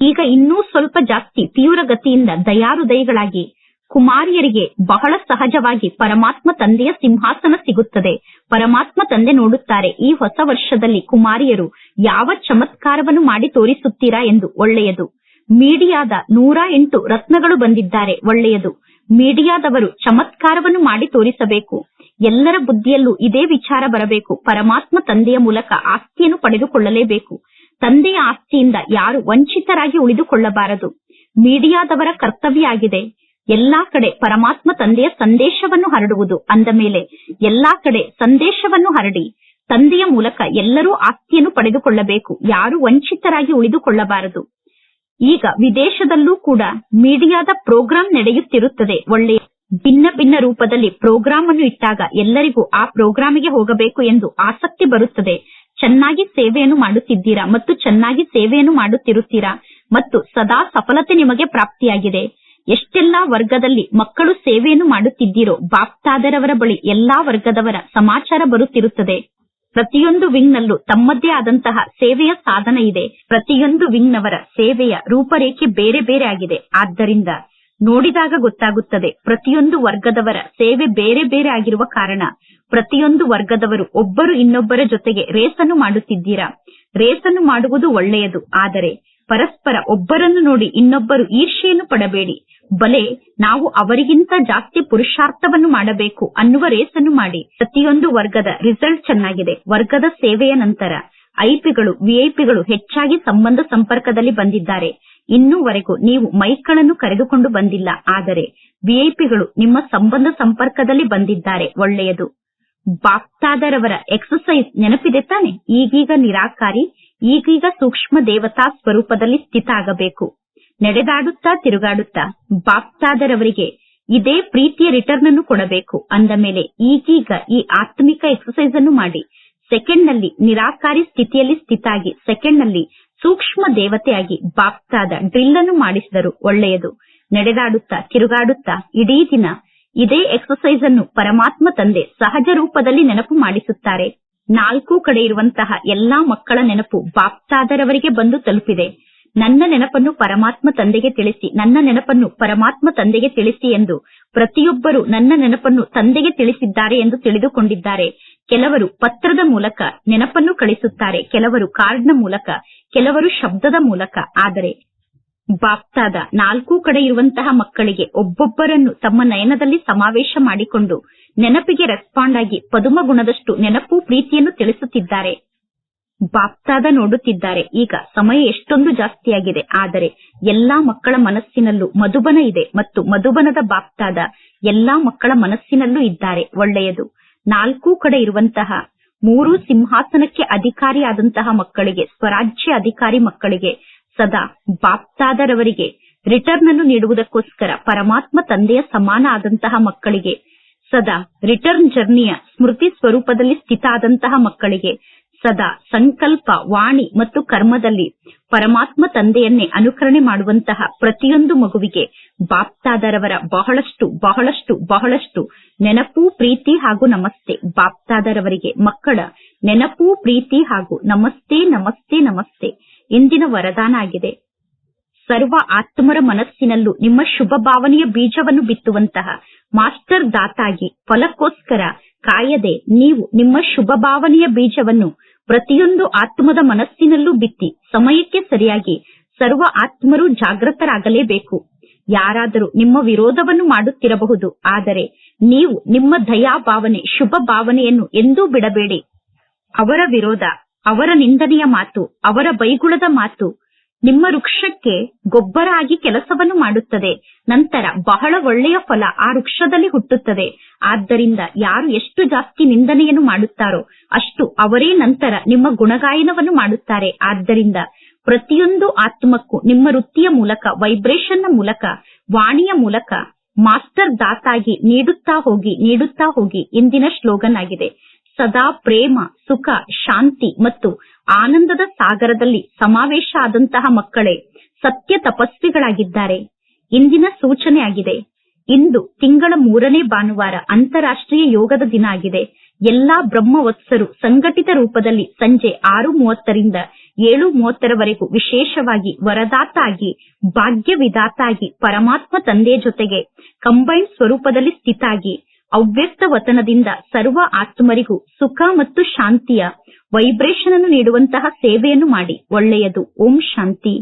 ಈಗ ಇನ್ನೂ ಸ್ವಲ್ಪ ಜಾಸ್ತಿ ತೀವ್ರ ಗತಿಯಿಂದ ದಯಾರುದಯಿಗಳಾಗಿ ಕುಮಾರಿಯರಿಗೆ ಬಹಳ ಸಹಜವಾಗಿ ಪರಮಾತ್ಮ ತಂದೆಯ ಸಿಂಹಾಸನ ಸಿಗುತ್ತದೆ. ಪರಮಾತ್ಮ ತಂದೆ ನೋಡುತ್ತಾರೆ, ಈ ಹೊಸ ವರ್ಷದಲ್ಲಿ ಕುಮಾರಿಯರು ಯಾವ ಚಮತ್ಕಾರವನ್ನು ಮಾಡಿ ತೋರಿಸುತ್ತೀರಾ ಎಂದು ಒಳ್ಳೆಯದು. ಮೀಡಿಯಾದ ನೂರ ಎಂಟು ರತ್ನಗಳು ಬಂದಿದ್ದಾರೆ, ಒಳ್ಳೆಯದು. ಮೀಡಿಯಾದವರು ಚಮತ್ಕಾರವನ್ನು ಮಾಡಿ ತೋರಿಸಬೇಕು. ಎಲ್ಲರ ಬುದ್ಧಿಯಲ್ಲೂ ಇದೇ ವಿಚಾರ ಬರಬೇಕು. ಪರಮಾತ್ಮ ತಂದೆಯ ಮೂಲಕ ಆಸ್ತಿಯನ್ನು ಪಡೆದುಕೊಳ್ಳಲೇಬೇಕು. ತಂದೆಯ ಆಸ್ತಿಯಿಂದ ಯಾರು ವಂಚಿತರಾಗಿ ಉಳಿದುಕೊಳ್ಳಬಾರದು. ಮೀಡಿಯಾದವರ ಕರ್ತವ್ಯ ಆಗಿದೆ. ಎಲ್ಲಾ ಕಡೆ ಪರಮಾತ್ಮ ತಂದೆಯ ಸಂದೇಶವನ್ನು ಹರಡುವುದು ಅಂದ ಮೇಲೆ ಎಲ್ಲಾ ಕಡೆ ಸಂದೇಶವನ್ನು ಹರಡಿ ತಂದೆಯ ಮೂಲಕ ಎಲ್ಲರೂ ಆಸ್ತಿಯನ್ನು ಪಡೆದುಕೊಳ್ಳಬೇಕು, ಯಾರು ವಂಚಿತರಾಗಿ ಉಳಿದುಕೊಳ್ಳಬಾರದು. ಈಗ ವಿದೇಶದಲ್ಲೂ ಕೂಡ ಮೀಡಿಯಾದ ಪ್ರೋಗ್ರಾಂ ನಡೆಯುತ್ತಿರುತ್ತದೆ. ಒಳ್ಳೆಯ ಭಿನ್ನ ಭಿನ್ನ ರೂಪದಲ್ಲಿ ಪ್ರೋಗ್ರಾಂ ಅನ್ನು ಇಟ್ಟಾಗ ಎಲ್ಲರಿಗೂ ಆ ಪ್ರೋಗ್ರಾಮಿಗೆ ಹೋಗಬೇಕು ಎಂದು ಆಸಕ್ತಿ ಬರುತ್ತದೆ. ಚೆನ್ನಾಗಿ ಸೇವೆಯನ್ನು ಮಾಡುತ್ತಿದ್ದೀರಾ ಮತ್ತು ಚೆನ್ನಾಗಿ ಸೇವೆಯನ್ನು ಮಾಡುತ್ತಿರುತ್ತೀರಾ ಮತ್ತು ಸದಾ ಸಫಲತೆ ನಿಮಗೆ ಪ್ರಾಪ್ತಿಯಾಗಿದೆ. ಎಷ್ಟೆಲ್ಲಾ ವರ್ಗದಲ್ಲಿ ಮಕ್ಕಳು ಸೇವೆಯನ್ನು ಮಾಡುತ್ತಿದ್ದೀರೋ ಬಾಪ್ತಾದರವರ ಬಳಿ ಎಲ್ಲಾ ವರ್ಗದವರ ಸಮಾಚಾರ ಬರುತ್ತಿರುತ್ತದೆ. ಪ್ರತಿಯೊಂದು ವಿಂಗ್ನಲ್ಲೂ ತಮ್ಮದೇ ಆದಂತಹ ಸೇವೆಯ ಸಾಧನ ಇದೆ. ಪ್ರತಿಯೊಂದು ವಿಂಗ್ನವರ ಸೇವೆಯ ರೂಪರೇಖೆ ಬೇರೆ ಬೇರೆ ಆಗಿದೆ. ಆದ್ದರಿಂದ ನೋಡಿದಾಗ ಗೊತ್ತಾಗುತ್ತದೆ, ಪ್ರತಿಯೊಂದು ವರ್ಗದವರ ಸೇವೆ ಬೇರೆ ಬೇರೆ ಆಗಿರುವ ಕಾರಣ ಪ್ರತಿಯೊಂದು ವರ್ಗದವರು ಒಬ್ಬರು ಇನ್ನೊಬ್ಬರ ಜೊತೆಗೆ ರೇಸನ್ನು ಮಾಡುತ್ತಿದ್ದೀರಾ? ರೇಸನ್ನು ಮಾಡುವುದು ಒಳ್ಳೆಯದು, ಆದರೆ ಪರಸ್ಪರ ಒಬ್ಬರನ್ನು ನೋಡಿ ಇನ್ನೊಬ್ಬರು ಈರ್ಷೆಯನ್ನು ಪಡಬೇಡಿ. ಬಲೆ, ನಾವು ಅವರಿಗಿಂತ ಜಾಸ್ತಿ ಪುರುಷಾರ್ಥವನ್ನು ಮಾಡಬೇಕು ಅನ್ನುವ ರೇಸನ್ನು ಮಾಡಿ. ಪ್ರತಿಯೊಂದು ವರ್ಗದ ರಿಸಲ್ಟ್ ಚೆನ್ನಾಗಿದೆ. ವರ್ಗದ ಸೇವೆಯ ನಂತರ ಐಪಿಗಳು, ವಿಐಪಿಗಳು ಹೆಚ್ಚಾಗಿ ಸಂಬಂಧ ಸಂಪರ್ಕದಲ್ಲಿ ಬಂದಿದ್ದಾರೆ. ಇನ್ನೂವರೆಗೂ ನೀವು ಮೈಕ್ಗಳನ್ನು ಕರೆದುಕೊಂಡು ಬಂದಿಲ್ಲ. ಆದರೆ ವಿಐಪಿಗಳು ನಿಮ್ಮ ಸಂಬಂಧ ಸಂಪರ್ಕದಲ್ಲಿ ಬಂದಿದ್ದಾರೆ. ಒಳ್ಳೆಯದು. ಬಾಪ್ತಾದರವರ ಎಕ್ಸಸೈಸ್ ನೆನಪಿದೆ ತಾನೆ? ಈಗೀಗ ನಿರಾಕಾರಿ. ಈಗೀಗ ಸೂಕ್ಷ್ಮ ದೇವತಾ ಸ್ವರೂಪದಲ್ಲಿ ಸ್ಥಿತ ಆಗಬೇಕು ನಡೆದಾಡುತ್ತಾ ತಿರುಗಾಡುತ್ತಾ ಬಾಪ್ತಾದರವರಿಗೆ ಇದೇ ಪ್ರೀತಿಯ ರಿಟರ್ನ್ ಅನ್ನು ಕೊಡಬೇಕು. ಅಂದ ಮೇಲೆ ಈಗೀಗ ಈ ಆತ್ಮಿಕ ಎಕ್ಸಸೈಸ್ ಅನ್ನು ಮಾಡಿ. ಸೆಕೆಂಡ್ನಲ್ಲಿ ನಿರಾಕಾರಿ ಸ್ಥಿತಿಯಲ್ಲಿ ಸ್ಥಿತಾಗಿ ಸೆಕೆಂಡ್ನಲ್ಲಿ ಸೂಕ್ಷ್ಮ ದೇವತೆಯಾಗಿ ಬಾಪ್ತಾದ ಡ್ರಿಲ್ ಅನ್ನು ಮಾಡಿಸಿದರು. ಒಳ್ಳೆಯದು. ನಡೆದಾಡುತ್ತಾ ತಿರುಗಾಡುತ್ತಾ ಇಡೀ ದಿನ ಇದೇ ಎಕ್ಸರ್ಸೈಸ್ ಅನ್ನು ಪರಮಾತ್ಮ ತಂದೆ ಸಹಜ ರೂಪದಲ್ಲಿ ನೆನಪು ಮಾಡಿಸುತ್ತಾರೆ. ನಾಲ್ಕು ಕಡೆ ಇರುವಂತಹ ಎಲ್ಲಾ ಮಕ್ಕಳ ನೆನಪು ಬಾಪ್ತಾದರವರಿಗೆ ಬಂದು ತಲುಪಿದೆ. ನನ್ನ ನೆನಪನ್ನು ಪರಮಾತ್ಮ ತಂದೆಗೆ ತಿಳಿಸಿ, ನನ್ನ ನೆನಪನ್ನು ಪರಮಾತ್ಮ ತಂದೆಗೆ ತಿಳಿಸಿ ಎಂದು ಪ್ರತಿಯೊಬ್ಬರು ನನ್ನ ನೆನಪನ್ನು ತಂದೆಗೆ ತಿಳಿಸಿದ್ದಾರೆ ಎಂದು ತಿಳಿದುಕೊಂಡಿದ್ದಾರೆ. ಕೆಲವರು ಪತ್ರದ ಮೂಲಕ ನೆನಪನ್ನು ಕಳಿಸುತ್ತಾರೆ, ಕೆಲವರು ಕಾರ್ಡ್ನ ಮೂಲಕ, ಕೆಲವರು ಶಬ್ದದ ಮೂಲಕ. ಆದರೆ ಬಾಪ್ತಾದ ನಾಲ್ಕು ಕಡೆ ಇರುವಂತಹ ಮಕ್ಕಳಿಗೆ ಒಬ್ಬೊಬ್ಬರನ್ನು ತಮ್ಮ ನಯನದಲ್ಲಿ ಸಮಾವೇಶ ಮಾಡಿಕೊಂಡು ನೆನಪಿಗೆ ರೆಸ್ಪಾಂಡ್ ಆಗಿ ಪದುಮ ಗುಣದಷ್ಟು ನೆನಪು ಪ್ರೀತಿಯನ್ನು ತಿಳಿಸುತ್ತಿದ್ದಾರೆ. ಬಾಪ್ತಾದ ನೋಡುತ್ತಿದ್ದಾರೆ. ಈಗ ಸಮಯ ಎಷ್ಟೊಂದು ಜಾಸ್ತಿಯಾಗಿದೆ. ಆದರೆ ಎಲ್ಲಾ ಮಕ್ಕಳ ಮನಸ್ಸಿನಲ್ಲೂ ಮಧುಬನ ಇದೆ ಮತ್ತು ಮಧುಬನದ ಬಾಪ್ತಾದ ಎಲ್ಲಾ ಮಕ್ಕಳ ಮನಸ್ಸಿನಲ್ಲೂ ಇದ್ದಾರೆ. ಒಳ್ಳೆಯದು. ನಾಲ್ಕು ಕಡೆ ಇರುವಂತಹ ಮೂರು ಸಿಂಹಾಸನಕ್ಕೆ ಅಧಿಕಾರಿಯಾದಂತಹ ಮಕ್ಕಳಿಗೆ, ಸ್ವರಾಜ್ಯ ಅಧಿಕಾರಿ ಮಕ್ಕಳಿಗೆ ಸದಾ ಬಾಪ್ತಾದರವರಿಗೆ ರಿಟರ್ನ್ ಅನ್ನು ನೀಡುವುದಕ್ಕೋಸ್ಕರ ಪರಮಾತ್ಮ ತಂದೆಯ ಸಮಾನ ಆದಂತಹ ಮಕ್ಕಳಿಗೆ, ಸದಾ ರಿಟರ್ನ್ ಜರ್ನಿಯ ಸ್ಮೃತಿ ಸ್ವರೂಪದಲ್ಲಿ ಸ್ಥಿತ ಆದಂತಹ ಮಕ್ಕಳಿಗೆ, ಸದಾ ಸಂಕಲ್ಪ, ವಾಣಿ ಮತ್ತು ಕರ್ಮದಲ್ಲಿ ಪರಮಾತ್ಮ ತಂದೆಯನ್ನೇ ಅನುಕರಣೆ ಮಾಡುವಂತಹ ಪ್ರತಿಯೊಂದು ಮಗುವಿಗೆ ಬಾಪ್ತಾದರವರ ಬಹಳಷ್ಟು ಬಹಳಷ್ಟು ಬಹಳಷ್ಟು ನೆನಪು, ಪ್ರೀತಿ ಹಾಗೂ ನಮಸ್ತೆ. ಬಾಪ್ತಾದರವರಿಗೆ ಮಕ್ಕಳ ನೆನಪು, ಪ್ರೀತಿ ಹಾಗೂ ನಮಸ್ತೆ ನಮಸ್ತೆ ನಮಸ್ತೆ. ಇಂದಿನ ವರದಾನ ಆಗಿದೆ ಸರ್ವ ಆತ್ಮರ ಮನಸ್ಸಿನಲ್ಲೂ ನಿಮ್ಮ ಶುಭ ಭಾವನೆಯ ಬೀಜವನ್ನು ಬಿತ್ತುವಂತಹ ಮಾಸ್ಟರ್ ದಾತಾಗಿ ಫಲಕ್ಕೋಸ್ಕರ ಕಾಯದೆ ನೀವು ನಿಮ್ಮ ಶುಭ ಭಾವನೆಯ ಬೀಜವನ್ನು ಪ್ರತಿಯೊಂದು ಆತ್ಮದ ಮನಸ್ಸಿನಲ್ಲೂ ಬಿತ್ತಿ ಸಮಯಕ್ಕೆ ಸರಿಯಾಗಿ ಸರ್ವ ಆತ್ಮರು ಜಾಗೃತರಾಗಲೇಬೇಕು. ಯಾರಾದರೂ ನಿಮ್ಮ ವಿರೋಧವನ್ನು ಮಾಡುತ್ತಿರಬಹುದು, ಆದರೆ ನೀವು ನಿಮ್ಮ ದಯಾ ಭಾವನೆ ಶುಭ ಭಾವನೆಯನ್ನು ಎಂದೂ ಬಿಡಬೇಡಿ. ಅವರ ವಿರೋಧ ಅವರ ನಿಂದನೆಯ ಮಾತು, ಅವರ ಬೈಗುಳದ ಮಾತು, ನಿಮ್ಮ ವೃಕ್ಷಕ್ಕೆ ಗೊಬ್ಬರ ಆಗಿ ಕೆಲಸವನ್ನು ಮಾಡುತ್ತದೆ. ನಂತರ ಬಹಳ ಒಳ್ಳೆಯ ಫಲ ಆ ವೃಕ್ಷದಲ್ಲಿ ಹುಟ್ಟುತ್ತದೆ. ಆದ್ದರಿಂದ ಯಾರು ಎಷ್ಟು ಜಾಸ್ತಿ ನಿಂದನೆಯನ್ನು ಮಾಡುತ್ತಾರೋ ಅಷ್ಟು ಅವರೇ ನಂತರ ನಿಮ್ಮ ಗುಣಗಾಯನವನ್ನು ಮಾಡುತ್ತಾರೆ. ಆದ್ದರಿಂದ ಪ್ರತಿಯೊಂದು ಆತ್ಮಕ್ಕೂ ನಿಮ್ಮ ವೃತ್ತಿಯ ಮೂಲಕ ವೈಬ್ರೇಷನ್ನ ಮೂಲಕ, ವಾಣಿಯ ಮೂಲಕ, ಮಾಸ್ಟರ್ ದಾತಾಗಿ ನೀಡುತ್ತಾ ಹೋಗಿ ನೀಡುತ್ತಾ ಹೋಗಿ ಇಂದಿನ ಸ್ಲೋಗನ್ ಆಗಿದೆ ಸದಾ ಪ್ರೇಮ, ಸುಖ, ಶಾಂತಿ ಮತ್ತು ಆನಂದದ ಸಾಗರದಲ್ಲಿ ಸಮಾವೇಶ ಆದಂತಹ ಮಕ್ಕಳೇ, ಸತ್ಯ ತಪಸ್ವಿಗಳಾಗಿದ್ದಾರೆ. ಇಂದಿನ ಸೂಚನೆ ಆಗಿದೆ ಇಂದು ತಿಂಗಳ ಮೂರನೇ ಭಾನುವಾರ ಅಂತಾರಾಷ್ಟ್ರೀಯ ಯೋಗದ ದಿನ ಆಗಿದೆ. ಎಲ್ಲಾ ಬ್ರಹ್ಮವತ್ಸರು ಸಂಘಟಿತ ರೂಪದಲ್ಲಿ ಸಂಜೆ ಆರು ಮೂವತ್ತರಿಂದ ಏಳು ಮೂವತ್ತರವರೆಗೂ ವಿಶೇಷವಾಗಿ ವರದಾತ ಆಗಿ ಭಾಗ್ಯ ವಿಧಾತ ಆಗಿ ಪರಮಾತ್ಮ ತಂದೆಯ ಜೊತೆಗೆ ಕಂಬೈನ್ ಸ್ವರೂಪದಲ್ಲಿ ಸ್ಥಿತ ಆಗಿ ಅವ್ಯಕ್ತ ವತನದಿಂದ ಸರ್ವ ಆತ್ಮರಿಗೂ ಸುಖ ಮತ್ತು ಶಾಂತಿಯ ವೈಬ್ರೇಷನ್ ಅನ್ನು ನೀಡುವಂತಹ ಸೇವೆಯನ್ನು ಮಾಡಿ. ಒಳ್ಳೆಯದು. ಓಂ ಶಾಂತಿ.